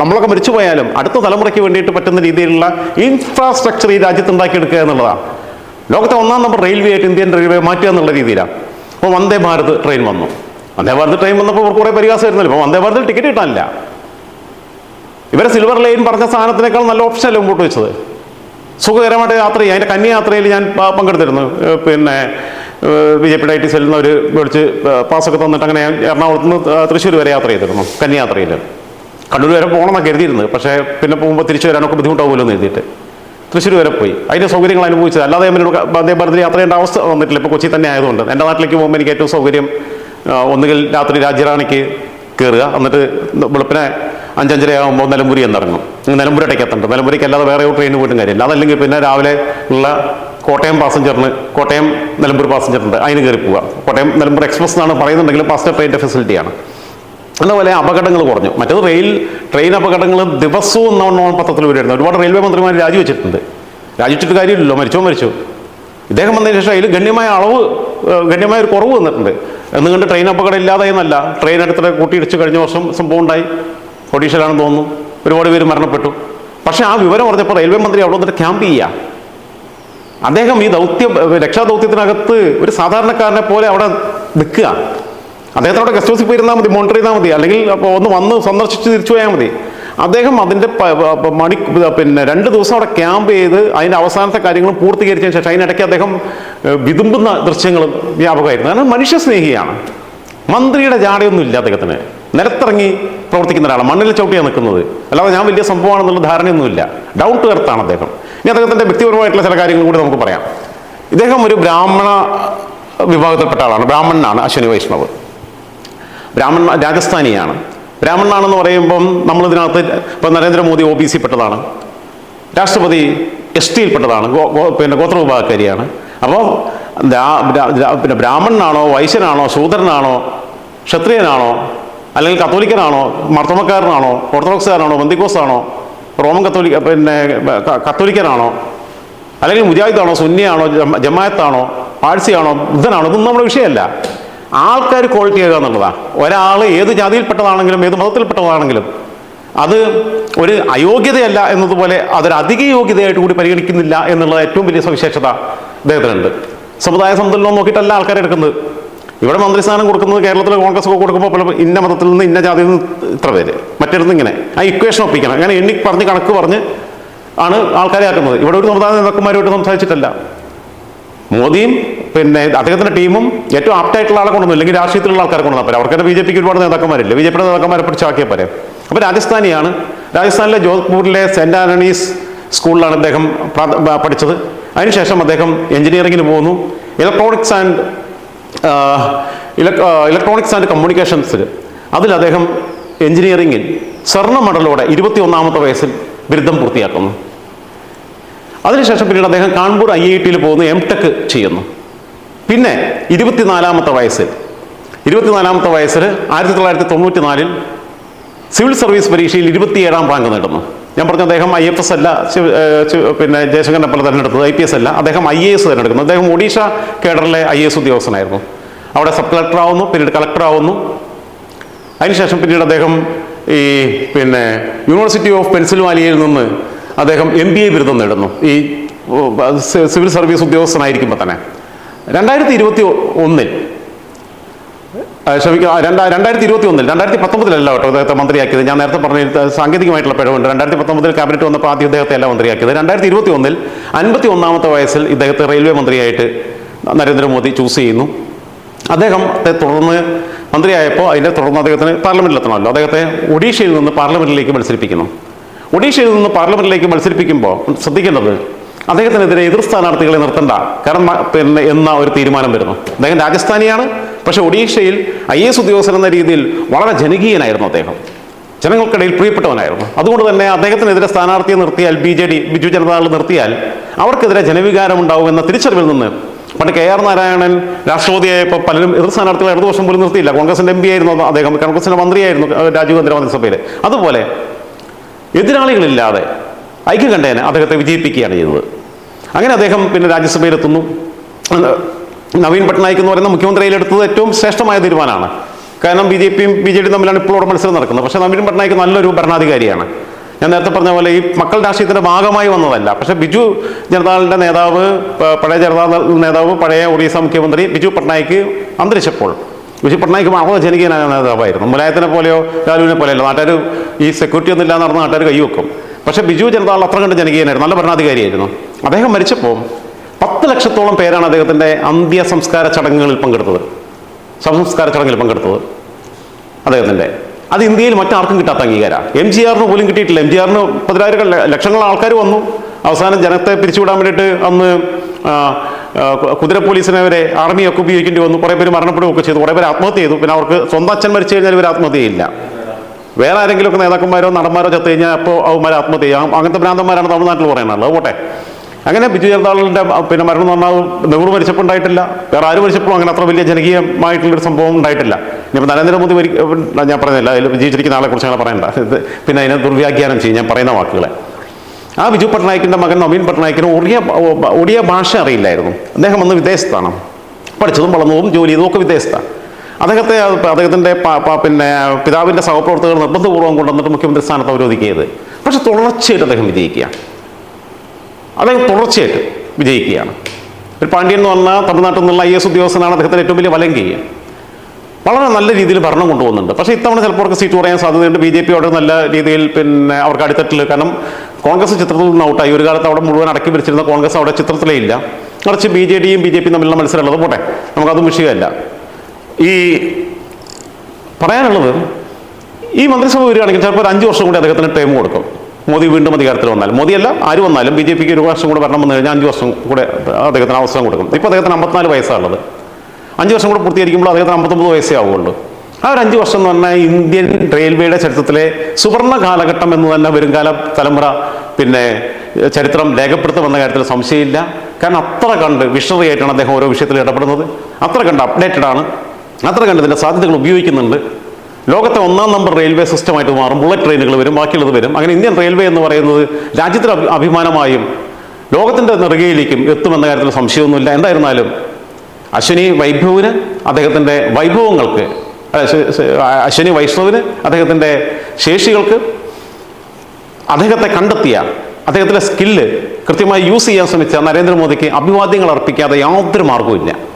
നമ്മളൊക്കെ മരിച്ചു പോയാലും അടുത്ത തലമുറയ്ക്ക് വേണ്ടിയിട്ട് പറ്റുന്ന രീതിയിലുള്ള ഇൻഫ്രാസ്ട്രക്ചർ ഈ രാജ്യത്ത് ഉണ്ടാക്കിയെടുക്കുക എന്നുള്ളതാണ്. ലോകത്തെ ഒന്നാം നമ്പർ റെയിൽവേ ആയിട്ട് ഇന്ത്യൻ റെയിൽവേ മാറ്റുക എന്നുള്ള രീതിയിലാണ്. അപ്പോൾ വന്ദേ ഭാരത് ട്രെയിൻ വന്നു. വന്ദേ ഭാരത് ട്രെയിൻ വന്നപ്പോൾ കുറേ വരുന്നില്ല ഇപ്പോൾ വന്ദേ ഭാരതിൽ ടിക്കറ്റ് കിട്ടാനില്ല. ഇവരെ സിൽവർ ലൈൻ പറഞ്ഞ സാധനത്തിനേക്കാൾ നല്ല ഓപ്ഷനല്ലേ മുമ്പോട്ട് വെച്ചത്? സുഖകരമായിട്ട് യാത്ര ചെയ്യാം. അതിന്റെ കന്യായാത്രയിൽ ഞാൻ പങ്കെടുത്തിരുന്നു. പിന്നെ ബി ജെ പി സെല്ലിൽ നിന്ന് അവർ വിളിച്ച് പാസ്സൊക്കെ തന്നിട്ട് അങ്ങനെ എറണാകുളത്ത് നിന്ന് തൃശ്ശൂർ വരെ യാത്ര ചെയ്തിരുന്നു കന്യാത്രയിൽ കണ്ണൂർ വരെ പോകണമെന്നാണ് കരുതിയിരുന്നത് പക്ഷേ പിന്നെ പോകുമ്പോൾ തിരിച്ചു വരാനൊക്കെ ബുദ്ധിമുട്ടാവുമല്ലോ എന്ന് എഴുതിയിട്ട്. തൃശ്ശൂർ വരെ പോയി. അതിന്റെ സൗകര്യങ്ങൾ അനുഭവിച്ചത്. അല്ലാതെ എന്നോട് വന്ദേ ഭാരതിൽ യാത്ര ചെയ്യേണ്ട അവസ്ഥ വന്നിട്ടില്ല. ഇപ്പോൾ കൊച്ചി തന്നെ ആയതുകൊണ്ട്. എന്റെ നാട്ടിലേക്ക് പോകുമ്പോൾ എനിക്ക് ഏറ്റവും സൗകര്യം ഒന്നുകിൽ രാത്രി രാജ്യറാണിക്ക് കയറുക എന്നിട്ട് വെളുപ്പിനെ അഞ്ചഞ്ചര ആകുമ്പോൾ നിലമ്പൂരി എന്നിറങ്ങും നിലമ്പൂരട്ടേക്ക് എത്തണ്ട. നിലമ്പൂരിക്ക് അല്ലാതെ വേറെ ട്രെയിൻ പോയിട്ടും കാര്യമില്ല. അതല്ലെങ്കിൽ പിന്നെ രാവിലെ ഉള്ള കോട്ടയം പാസഞ്ചറിന് കോട്ടയം നിലമ്പൂർ പാസഞ്ചറുണ്ട് അതിന് കയറി പോവുക. കോട്ടയം നിലമ്പൂർ എക്സ്പ്രസ് എന്നാണ് പറയുന്നുണ്ടെങ്കിൽ പാസഞ്ചർ ട്രെയിനിന്റെ ഫെസിലിറ്റിയാണ് അതുപോലെ അപകടങ്ങൾ കുറഞ്ഞു. മറ്റേത് റെയിൽ ട്രെയിൻ അപകടങ്ങൾ ദിവസവും നമ്മൾ പത്രത്തിൽ വരുമായിരുന്നു ഒരുപാട് റെയിൽവേ മന്ത്രിമാർ രാജിവെച്ചിട്ടുണ്ട്. രാജിവെച്ചിട്ട് കാര്യമില്ലല്ലോ. മരിച്ചോ മരിച്ചു. ഇദ്ദേഹം വന്നതിന് ശേഷം അതിൽ ഗണ്യമായ അളവ് ഗണ്യമായ ഒരു കുറവ് വന്നിട്ടുണ്ട്. എന്നുകൊണ്ട് ട്രെയിൻ അപകടം ഇല്ലാതെ എന്നല്ല. ട്രെയിൻ അടുത്തിടെ കൂട്ടിയിടിച്ച് കഴിഞ്ഞ വർഷം സംഭവം ഉണ്ടായി. ഒഡീഷയിലാണെന്ന് തോന്നുന്നു. ഒരുപാട് പേര് മരണപ്പെട്ടു. പക്ഷേ ആ വിവരം പറഞ്ഞപ്പോൾ റെയിൽവേ മന്ത്രി അവിടെ വന്നിട്ട് ക്യാമ്പ് ചെയ്യുക. അദ്ദേഹം ഈ ദൗത്യ രക്ഷാദൗത്യത്തിനകത്ത് ഒരു സാധാരണക്കാരനെ പോലെ അവിടെ നിൽക്കുക. അദ്ദേഹത്തിനോട് ഗസ്റ്റ് ഹൗസിൽ പോയിരുന്നാൽ മതി മോണിറ്റർ ചെയ്താൽ മതി. അല്ലെങ്കിൽ ഒന്ന് വന്ന് സന്ദർശിച്ച് തിരിച്ചു പോയാൽ മതി. അദ്ദേഹം അതിന്റെ മണി പിന്നെ രണ്ട് ദിവസം അവിടെ ക്യാമ്പ് ചെയ്ത് അതിന്റെ അവസാനത്തെ കാര്യങ്ങളും പൂർത്തീകരിച്ചതിന് ശേഷം അതിനിടയ്ക്ക് അദ്ദേഹം വിതുമ്പുന്ന ദൃശ്യങ്ങളും വ്യാപകമായിരുന്നു. കാരണം മനുഷ്യസ്നേഹിയാണ് മന്ത്രിയുടെ ജാടയൊന്നും ഇല്ല അദ്ദേഹത്തിന്. നിലത്തിറങ്ങി പ്രവർത്തിക്കുന്ന ഒരാളാണ്. മണ്ണിൽ ചവിട്ടിയാണ് നിൽക്കുന്നത്. അല്ലാതെ ഞാൻ വലിയ സംഭവമാണെന്നുള്ള ധാരണയൊന്നുമില്ല. ഡൗൺ ടു എർത്താണ് അദ്ദേഹം. ഇനി അദ്ദേഹത്തിന്റെ വ്യക്തിപരമായിട്ടുള്ള ചില കാര്യങ്ങൾ കൂടി നമുക്ക് പറയാം. ഇദ്ദേഹം ഒരു ബ്രാഹ്മണ വിഭാഗത്തിൽപ്പെട്ട ആളാണ്. ബ്രാഹ്മണനാണ് അശ്വനി വൈഷ്ണവ്. ബ്രാഹ്മണ രാജസ്ഥാനിയാണ്. ബ്രാഹ്മണനാണെന്ന് പറയുമ്പം നമ്മളിതിനകത്ത് ഇപ്പം നരേന്ദ്രമോദി ഒ ബി സി പെട്ടതാണ്. രാഷ്ട്രപതി എസ് ടിയിൽപ്പെട്ടതാണ് പിന്നെ ഗോത്ര വിഭാഗക്കാരിയാണ്. അപ്പോൾ പിന്നെ ബ്രാഹ്മണനാണോ വൈശ്യനാണോ ശൂദ്രനാണോ ക്ഷത്രിയനാണോ അല്ലെങ്കിൽ കത്തോലിക്കനാണോ മർത്തമക്കാരനാണോ ഓർത്തഡോക്സുകാരനാണോ ബന്ദിക്കോസാണോ റോമൻ കത്തോലിക്ക പിന്നെ കത്തോലിക്കനാണോ? അല്ലെങ്കിൽ മുജാഹിദാണോ സുന്നിയാണോ ജമായത്താണോ പാഴ്സിയാണോ ബുദ്ധനാണോ? ഇതൊന്നും നമ്മുടെ വിഷയമല്ല. ആൾക്കാർ ക്വാളിറ്റി ആകുക എന്നുള്ളതാണ്. ഒരാൾ ഏത് ജാതിയിൽപ്പെട്ടതാണെങ്കിലും ഏത് മതത്തിൽപ്പെട്ടതാണെങ്കിലും അത് ഒരു അയോഗ്യതയല്ല എന്നതുപോലെ അതൊരു അധിക യോഗ്യതയായിട്ട് കൂടി പരിഗണിക്കുന്നില്ല എന്നുള്ളത് ഏറ്റവും വലിയ സവിശേഷത അദ്ദേഹത്തിനുണ്ട്. സമുദായ സമതുലനം നോക്കിയിട്ടല്ല ആൾക്കാരെ എടുക്കുന്നത് ഇവിടെ മന്ത്രിസ്ഥാനം കൊടുക്കുന്നത് കേരളത്തിലെ കോൺഗ്രസ് ഒക്കെ കൊടുക്കുമ്പോൾ പല ഇന്ന മതത്തിൽ നിന്ന് ഇന്ന ജാതിയിൽ നിന്ന് ഇത്ര പേര്. മറ്റൊരുന്ന് ഇങ്ങനെ. ആ ഇക്വേഷൻ ഒപ്പിക്കണം. അങ്ങനെ എണ്ണി പറഞ്ഞ് കണക്ക് പറഞ്ഞ് ആണ് ആൾക്കാരെ ആക്കുന്നത്. ഇവിടെ ഒരു സമുദായ നേതാക്കന്മാരുമായിട്ട് സംസാരിച്ചിട്ടല്ല. മോദിയും പിന്നെ അദ്ദേഹത്തിന്റെ ടീമും ഏറ്റവും ആപ്റ്റായിട്ടുള്ള ആളെ കൊണ്ടുവന്നു. അല്ലെങ്കിൽ രാഷ്ട്രീയത്തിലുള്ള ആൾക്കാരെ കൊണ്ടുവന്നാൽ പോരെ അവർക്ക് ബി ജെ പിക്ക് ഒരുപാട് നേതാക്കന്മാരില്ല? ബി ജെ പിയുടെ നേതാക്കന്മാരെ പിടിച്ചാക്കിയാൽ പോരെ. അപ്പോൾ രാജസ്ഥാനിയാണ്. രാജസ്ഥാനിലെ ജോധ്പൂരിലെ സെന്റ് ആന്റണീസ് സ്കൂളിലാണ് അദ്ദേഹം പഠിച്ചത്. അതിനുശേഷം അദ്ദേഹം എഞ്ചിനീയറിംഗിന് പോകുന്നു. ഇലക്ട്രോണിക്സ് ആൻഡ് ഇലക്ട്രോണിക്സ് ആൻഡ് കമ്മ്യൂണിക്കേഷൻസിൽ അതിൽ അദ്ദേഹം എഞ്ചിനീയറിംഗിൽ സ്വർണ മെഡലോടെ ഇരുപത്തി ഒന്നാമത്തെ വയസ്സിൽ ബിരുദം പൂർത്തിയാക്കുന്നു. അതിനുശേഷം പിന്നീട് അദ്ദേഹം കാൺപൂർ ഐ ഐ ടിയിൽ പോകുന്നു എം ടെക് ചെയ്യുന്നു. പിന്നെ ഇരുപത്തിനാലാമത്തെ വയസ്സിൽ ഇരുപത്തിനാലാമത്തെ വയസ്സിൽ ആയിരത്തി തൊള്ളായിരത്തി തൊണ്ണൂറ്റി നാലിൽ സിവിൽ സർവീസ് പരീക്ഷയിൽ ഇരുപത്തിയേഴാം റാങ്ക് നേടുന്നു. ഞാൻ പറഞ്ഞു അദ്ദേഹം ഐ എഫ് എസ് അല്ല പിന്നെ ജയശങ്കറിനെ പോലെ തിരഞ്ഞെടുത്തത് ഐ പി എസ് അല്ല. അദ്ദേഹം ഐ എ എസ് തിരഞ്ഞെടുക്കുന്നത് അദ്ദേഹം ഒഡീഷ കേഡറിലെ ഐ എ എസ് ഉദ്യോഗസ്ഥനായിരുന്നു. അവിടെ സബ് കളക്ടർ ആവുന്നു പിന്നീട് കളക്ടർ ആവുന്നു. അതിനുശേഷം പിന്നീട് അദ്ദേഹം ഈ പിന്നെ യൂണിവേഴ്സിറ്റി ഓഫ് പെൻസിൽവാനിയയിൽ നിന്ന് അദ്ദേഹം എം ബി എ ബിരുദം നേടുന്നു. ഈ സിവിൽ സർവീസ് ഉദ്യോഗസ്ഥനായിരിക്കുമ്പോൾ തന്നെ. രണ്ടായിരത്തി ഇരുപത്തി ഒന്നിൽ രണ്ടാ രണ്ടായിരത്തി ഇരുപത്തി ഒന്നിൽ രണ്ടായിരത്തി പത്തൊമ്പതിലല്ല കേട്ടോ അദ്ദേഹത്തെ മന്ത്രിയാക്കിയത്. ഞാൻ നേരത്തെ പറഞ്ഞ സാങ്കേതികമായിട്ടുള്ള പിഴവുണ്ട്. രണ്ടായിരത്തി പത്തൊമ്പതിൽ ക്യാബിനറ്റ് വന്നപ്പോൾ ആദ്യം അദ്ദേഹത്തെ അല്ല മന്ത്രിയാക്കിയത്. രണ്ടായിരത്തി ഇരുപത്തി ഒന്നിൽ അൻപത്തി ഒന്നാമത്തെ വയസ്സിൽ ഇദ്ദേഹത്തെ റെയിൽവേ മന്ത്രിയായിട്ട് നരേന്ദ്രമോദി ചൂസ് ചെയ്യുന്നു. അദ്ദേഹത്തെ തുടർന്ന് മന്ത്രിയായപ്പോൾ അതിന്റെ തുടർന്ന് അദ്ദേഹത്തിന് പാർലമെന്റിലെത്തണമല്ലോ അദ്ദേഹത്തെ ഒഡീഷയിൽ നിന്ന് പാർലമെന്റിലേക്ക് മത്സരിപ്പിക്കുന്നു. ഒഡീഷയിൽ നിന്ന് പാർലമെന്റിലേക്ക് മത്സരിപ്പിക്കുമ്പോൾ ശ്രദ്ധിക്കേണ്ടത് അദ്ദേഹത്തിനെതിരെ എതിർ സ്ഥാനാർത്ഥികളെ നിർത്തണ്ട കാരണം പിന്നെ എന്ന ഒരു തീരുമാനം വരുന്നു. അദ്ദേഹം രാജസ്ഥാനിയാണ്. പക്ഷേ ഒഡീഷയിൽ ഐ എസ് ഉദ്യോഗസ്ഥൻ എന്ന രീതിയിൽ വളരെ ജനകീയനായിരുന്നു അദ്ദേഹം. ജനങ്ങൾക്കിടയിൽ പ്രിയപ്പെട്ടവനായിരുന്നു. അതുകൊണ്ട് തന്നെ അദ്ദേഹത്തിനെതിരെ സ്ഥാനാർത്ഥിയെ നിർത്തിയാൽ B J D Biju Janata Dal നിർത്തിയാൽ അവർക്കെതിരെ ജനവികാരം ഉണ്ടാവും എന്ന തിരിച്ചറിവിൽ നിന്ന് പണ്ട് കെ ആർ നാരായണൻ രാഷ്ട്രപതിയായപ്പോൾ പലരും എതിർ സ്ഥാനാർത്ഥികൾ ഇടതു വർഷം പോലും നിർത്തിയില്ല. കോൺഗ്രസിന്റെ എം പി ആയിരുന്നു അദ്ദേഹം കോൺഗ്രസിന്റെ മന്ത്രിയായിരുന്നു രാജീവ് ഗാന്ധി മന്ത്രിസഭയിൽ അതുപോലെ എതിരാളികളില്ലാതെ ഐക്യം കണ്ടേനെ അദ്ദേഹത്തെ വിജയിപ്പിക്കുകയാണ് ചെയ്തത് അങ്ങനെ അദ്ദേഹം പിന്നെ രാജ്യസഭയിലെത്തുന്നു. നവീൻ പട്നായിക് എന്ന് പറയുന്ന മുഖ്യമന്ത്രിയിൽ എടുത്തത് ഏറ്റവും ശ്രേഷ്ഠമായ തീരുമാനമാണ്. കാരണം ബി ജെ പിയും ബി ജെ ഡി തമ്മിലാണ് ഇപ്പോൾ മത്സരം നടക്കുന്നത്. പക്ഷേ നവീൻ പട്നായിക് നല്ലൊരു ഭരണാധികാരിയാണ്. ഞാൻ നേരത്തെ പറഞ്ഞ പോലെ ഈ മക്കൾ രാഷ്ട്രീയത്തിന്റെ ഭാഗമായി വന്നതല്ല. പക്ഷേ ബിജു ജനതാദളിന്റെ നേതാവ് പഴയ ജനതാദൾ നേതാവ് പഴയ ഒറീസ മുഖ്യമന്ത്രി ബിജു പട്നായിക് അന്തരിച്ചപ്പോൾ. ബിജു പട്നായിക് വളരെ ജനകീയനായ നേതാവായിരുന്നു. മുലായത്തിനെ പോലെയോ ലാലുവിനെ പോലെയല്ല നാട്ടുകാർ ഈ സെക്യൂരിറ്റി ഒന്നും ഇല്ലാന്ന് നടന്ന നാട്ടുകാർ കൈവെക്കും. പക്ഷേ ബിജു ജനതാദൾ അത്ര കണ്ട് ജനകീയനായിരുന്നു. നല്ല ഭരണാധികാരിയായിരുന്നു. അദ്ദേഹം മരിച്ചപ്പോൾ പത്ത് ലക്ഷത്തോളം പേരാണ് അദ്ദേഹത്തിന്റെ അന്ത്യ സംസ്കാര ചടങ്ങുകളിൽ പങ്കെടുത്തത്. ശവസംസ്കാര ചടങ്ങിൽ പങ്കെടുത്തത് അദ്ദേഹത്തിന്റെ അത് ഇന്ത്യയിൽ മറ്റാർക്കും കിട്ടാത്ത അംഗീകാരമാണ് എം ജി ആറിന് പോലും കിട്ടിയിട്ടില്ല. എം ജി ആറിന് പതിനായിരം ലക്ഷങ്ങൾ ആൾക്കാർ വന്നു. അവസാനം ജനത്തെ പിരിച്ചുവിടാൻ വേണ്ടിയിട്ട് അന്ന് കുതിര പോലീസിനെ വരെ ആർമിയൊക്കെ ഉപയോഗിക്കേണ്ടി വന്നു. കുറേ പേര് മരണപ്പെടുകയൊക്കെ ചെയ്തു. കുറേ പേര് ആത്മഹത്യ ചെയ്തു. പിന്നെ അവർക്ക് സ്വന്തം അച്ഛൻ മരിച്ചു കഴിഞ്ഞാൽ ഇവർ ആത്മഹത്യ ചെയ്യില്ല. വേറെ ആരെങ്കിലുമൊക്കെ നേതാക്കന്മാരോ നടന്മാരോ ചത്തു കഴിഞ്ഞാൽ അപ്പോൾ അവന്മാർ ആത്മഹത്യ ചെയ്യാം. അങ്ങനത്തെ ഭ്രാന്തന്മാരാണ് തമിഴ്നാട്ടിൽ പറയുന്നത്. അത് പോട്ടെ. അങ്ങനെ ബിജു ജനതാദളിന്റെ പിന്നെ മരണം നന്നാവ് നെഹ്റു മരിച്ചപ്പോൾ ഉണ്ടായിട്ടില്ല. വേറെ ആര് മരിച്ചപ്പോഴും അങ്ങനെ അത്ര വലിയ ജനകീയമായിട്ടുള്ളൊരു സംഭവം ഉണ്ടായിട്ടില്ല. ഇനിയിപ്പോൾ നരേന്ദ്രമോദി ഞാൻ പറഞ്ഞില്ല അതിൽ വിജയിച്ചിരിക്കുന്ന ആളെ കുറിച്ച് അങ്ങനെ പറയണ്ട. പിന്നെ അതിനെ ദുർവ്യാഖ്യാനം ചെയ്യും ഞാൻ പറയുന്ന വാക്കുകളെ. ആ ബിജു പട്നായിക്കിന്റെ മകൻ നവീൻ പട്നായിക്കിന് ഒറിയ ഒടിയ ഭാഷ അറിയില്ലായിരുന്നു. അദ്ദേഹം അന്ന് വിദേശത്താണ്. പഠിച്ചതും വളർന്നതും ജോലി ചെയ്തതും ഒക്കെ വിദേശത്താണ്. അദ്ദേഹത്തെ അദ്ദേഹത്തിന്റെ പിന്നെ പിതാവിന്റെ സഹപ്രവർത്തകർ നിർബന്ധപൂർവം കൊണ്ടുവന്നിട്ട് മുഖ്യമന്ത്രി സ്ഥാനത്ത് അവരോധിക്കുകയത് പക്ഷെ തുടർച്ചയായിട്ട് അദ്ദേഹം വിജയിക്കുക അദ്ദേഹം തുടർച്ചയായിട്ട് വിജയിക്കുകയാണ്. ഒരു പാണ്ഡ്യൻ എന്ന് പറഞ്ഞാൽ തമിഴ്നാട്ടിൽ നിന്നുള്ള ഐ എസ് ഉദ്യോഗസ്ഥനാണ് അദ്ദേഹത്തിന്റെ ഏറ്റവും വലിയ വലങ്കി. വളരെ നല്ല രീതിയിൽ ഭരണം കൊണ്ടുപോകുന്നുണ്ട്. പക്ഷേ ഇത്തവണ ചിലപ്പോൾ അവർക്ക് സീറ്റ് കുറയാൻ സാധ്യതയുണ്ട്. ബി ജെ പി അവിടെ നല്ല രീതിയിൽ പിന്നെ അവർക്ക് അടിത്തട്ടിൽ കാരണം കോൺഗ്രസ് ചിത്രത്തിൽ നിന്ന് ഔട്ടായി. ഒരു കാലത്ത് അവിടെ മുഴുവൻ അടക്കി പിടിച്ചിരുന്ന കോൺഗ്രസ് അവിടെ ചിത്രത്തിലേ ഇല്ല മറിച്ച് ബി ജെ ഡിയും ബി ജെ പിയും തമ്മിലുള്ള മത്സരമുള്ളത് പോട്ടെ. നമുക്കതും വിഷയമല്ല. ഈ പറയാനുള്ളത് ഈ മന്ത്രിസഭ വരികയാണെങ്കിൽ ചിലപ്പോൾ ഒരു അഞ്ച് വർഷം കൂടി അദ്ദേഹത്തിന് ടൈം കൊടുക്കും. മോദി വീണ്ടും അധികാരത്തിൽ വന്നാൽ. മോദിയല്ല ആര് വന്നാലും ബി ജെ പിക്ക് ഒരു വർഷം കൂടെ ഭരണം വന്നു കഴിഞ്ഞാൽ അഞ്ച് വർഷം കൂടെ അദ്ദേഹത്തിന് അവസരം കൊടുക്കും. ഇപ്പോൾ അദ്ദേഹത്തിന് അമ്പത്തിനാല് വയസ്സാണുള്ളത്. അഞ്ച് വർഷം കൂടെ പൂർത്തീകരിക്കുമ്പോൾ അദ്ദേഹത്തിന് അമ്പത്തൊമ്പത് വയസ്സേ ആവുള്ളൂ. ആ ഒരു അഞ്ച് വർഷം എന്ന് പറഞ്ഞാൽ ഇന്ത്യൻ റെയിൽവേയുടെ ചരിത്രത്തിലെ സുവർണ കാലഘട്ടം എന്ന് തന്നെ വരുംകാല തലമുറ പിന്നെ ചരിത്രം രേഖപ്പെടുത്തുമെന്ന കാര്യത്തിൽ സംശയമില്ല. കാരണം അത്ര കണ്ട് വിഷണറി ആയിട്ടാണ് അദ്ദേഹം ഓരോ വിഷയത്തിൽ ഇടപെടുന്നത്. അത്ര കണ്ട് അപ്ഡേറ്റഡ് ആണ്. അത്ര കണ്ട് ഇതിന്റെ സാധ്യതകൾ ഉപയോഗിക്കുന്നുണ്ട്. ലോകത്തെ ഒന്നാം നമ്പർ റെയിൽവേ സിസ്റ്റമായിട്ട് മാറും. ബുള്ളറ്റ് ട്രെയിനുകൾ വരും ബാക്കിയുള്ളത് വരും. അങ്ങനെ ഇന്ത്യൻ റെയിൽവേ എന്ന് പറയുന്നത് രാജ്യത്തിന് അഭിമാനമായും ലോകത്തിന്റെ നെറുകയിലേക്കും എത്തുമെന്ന കാര്യത്തിൽ സംശയമൊന്നുമില്ല. എന്തായിരുന്നാലും അശ്വിനി വൈഭവിന് അദ്ദേഹത്തിന്റെ വൈഭവങ്ങൾക്ക് അശ്വിനി വൈഷ്ണവിന് അദ്ദേഹത്തിന്റെ ശേഷികൾക്ക് അദ്ദേഹത്തെ കണ്ടെത്തിയ അദ്ദേഹത്തിന്റെ സ്കില്ല് കൃത്യമായി യൂസ് ചെയ്യാൻ ശ്രമിച്ച നരേന്ദ്രമോദിക്ക് അഭിവാദ്യങ്ങൾ അർപ്പിക്കാതെ യാതൊരു മാർഗവുമില്ല.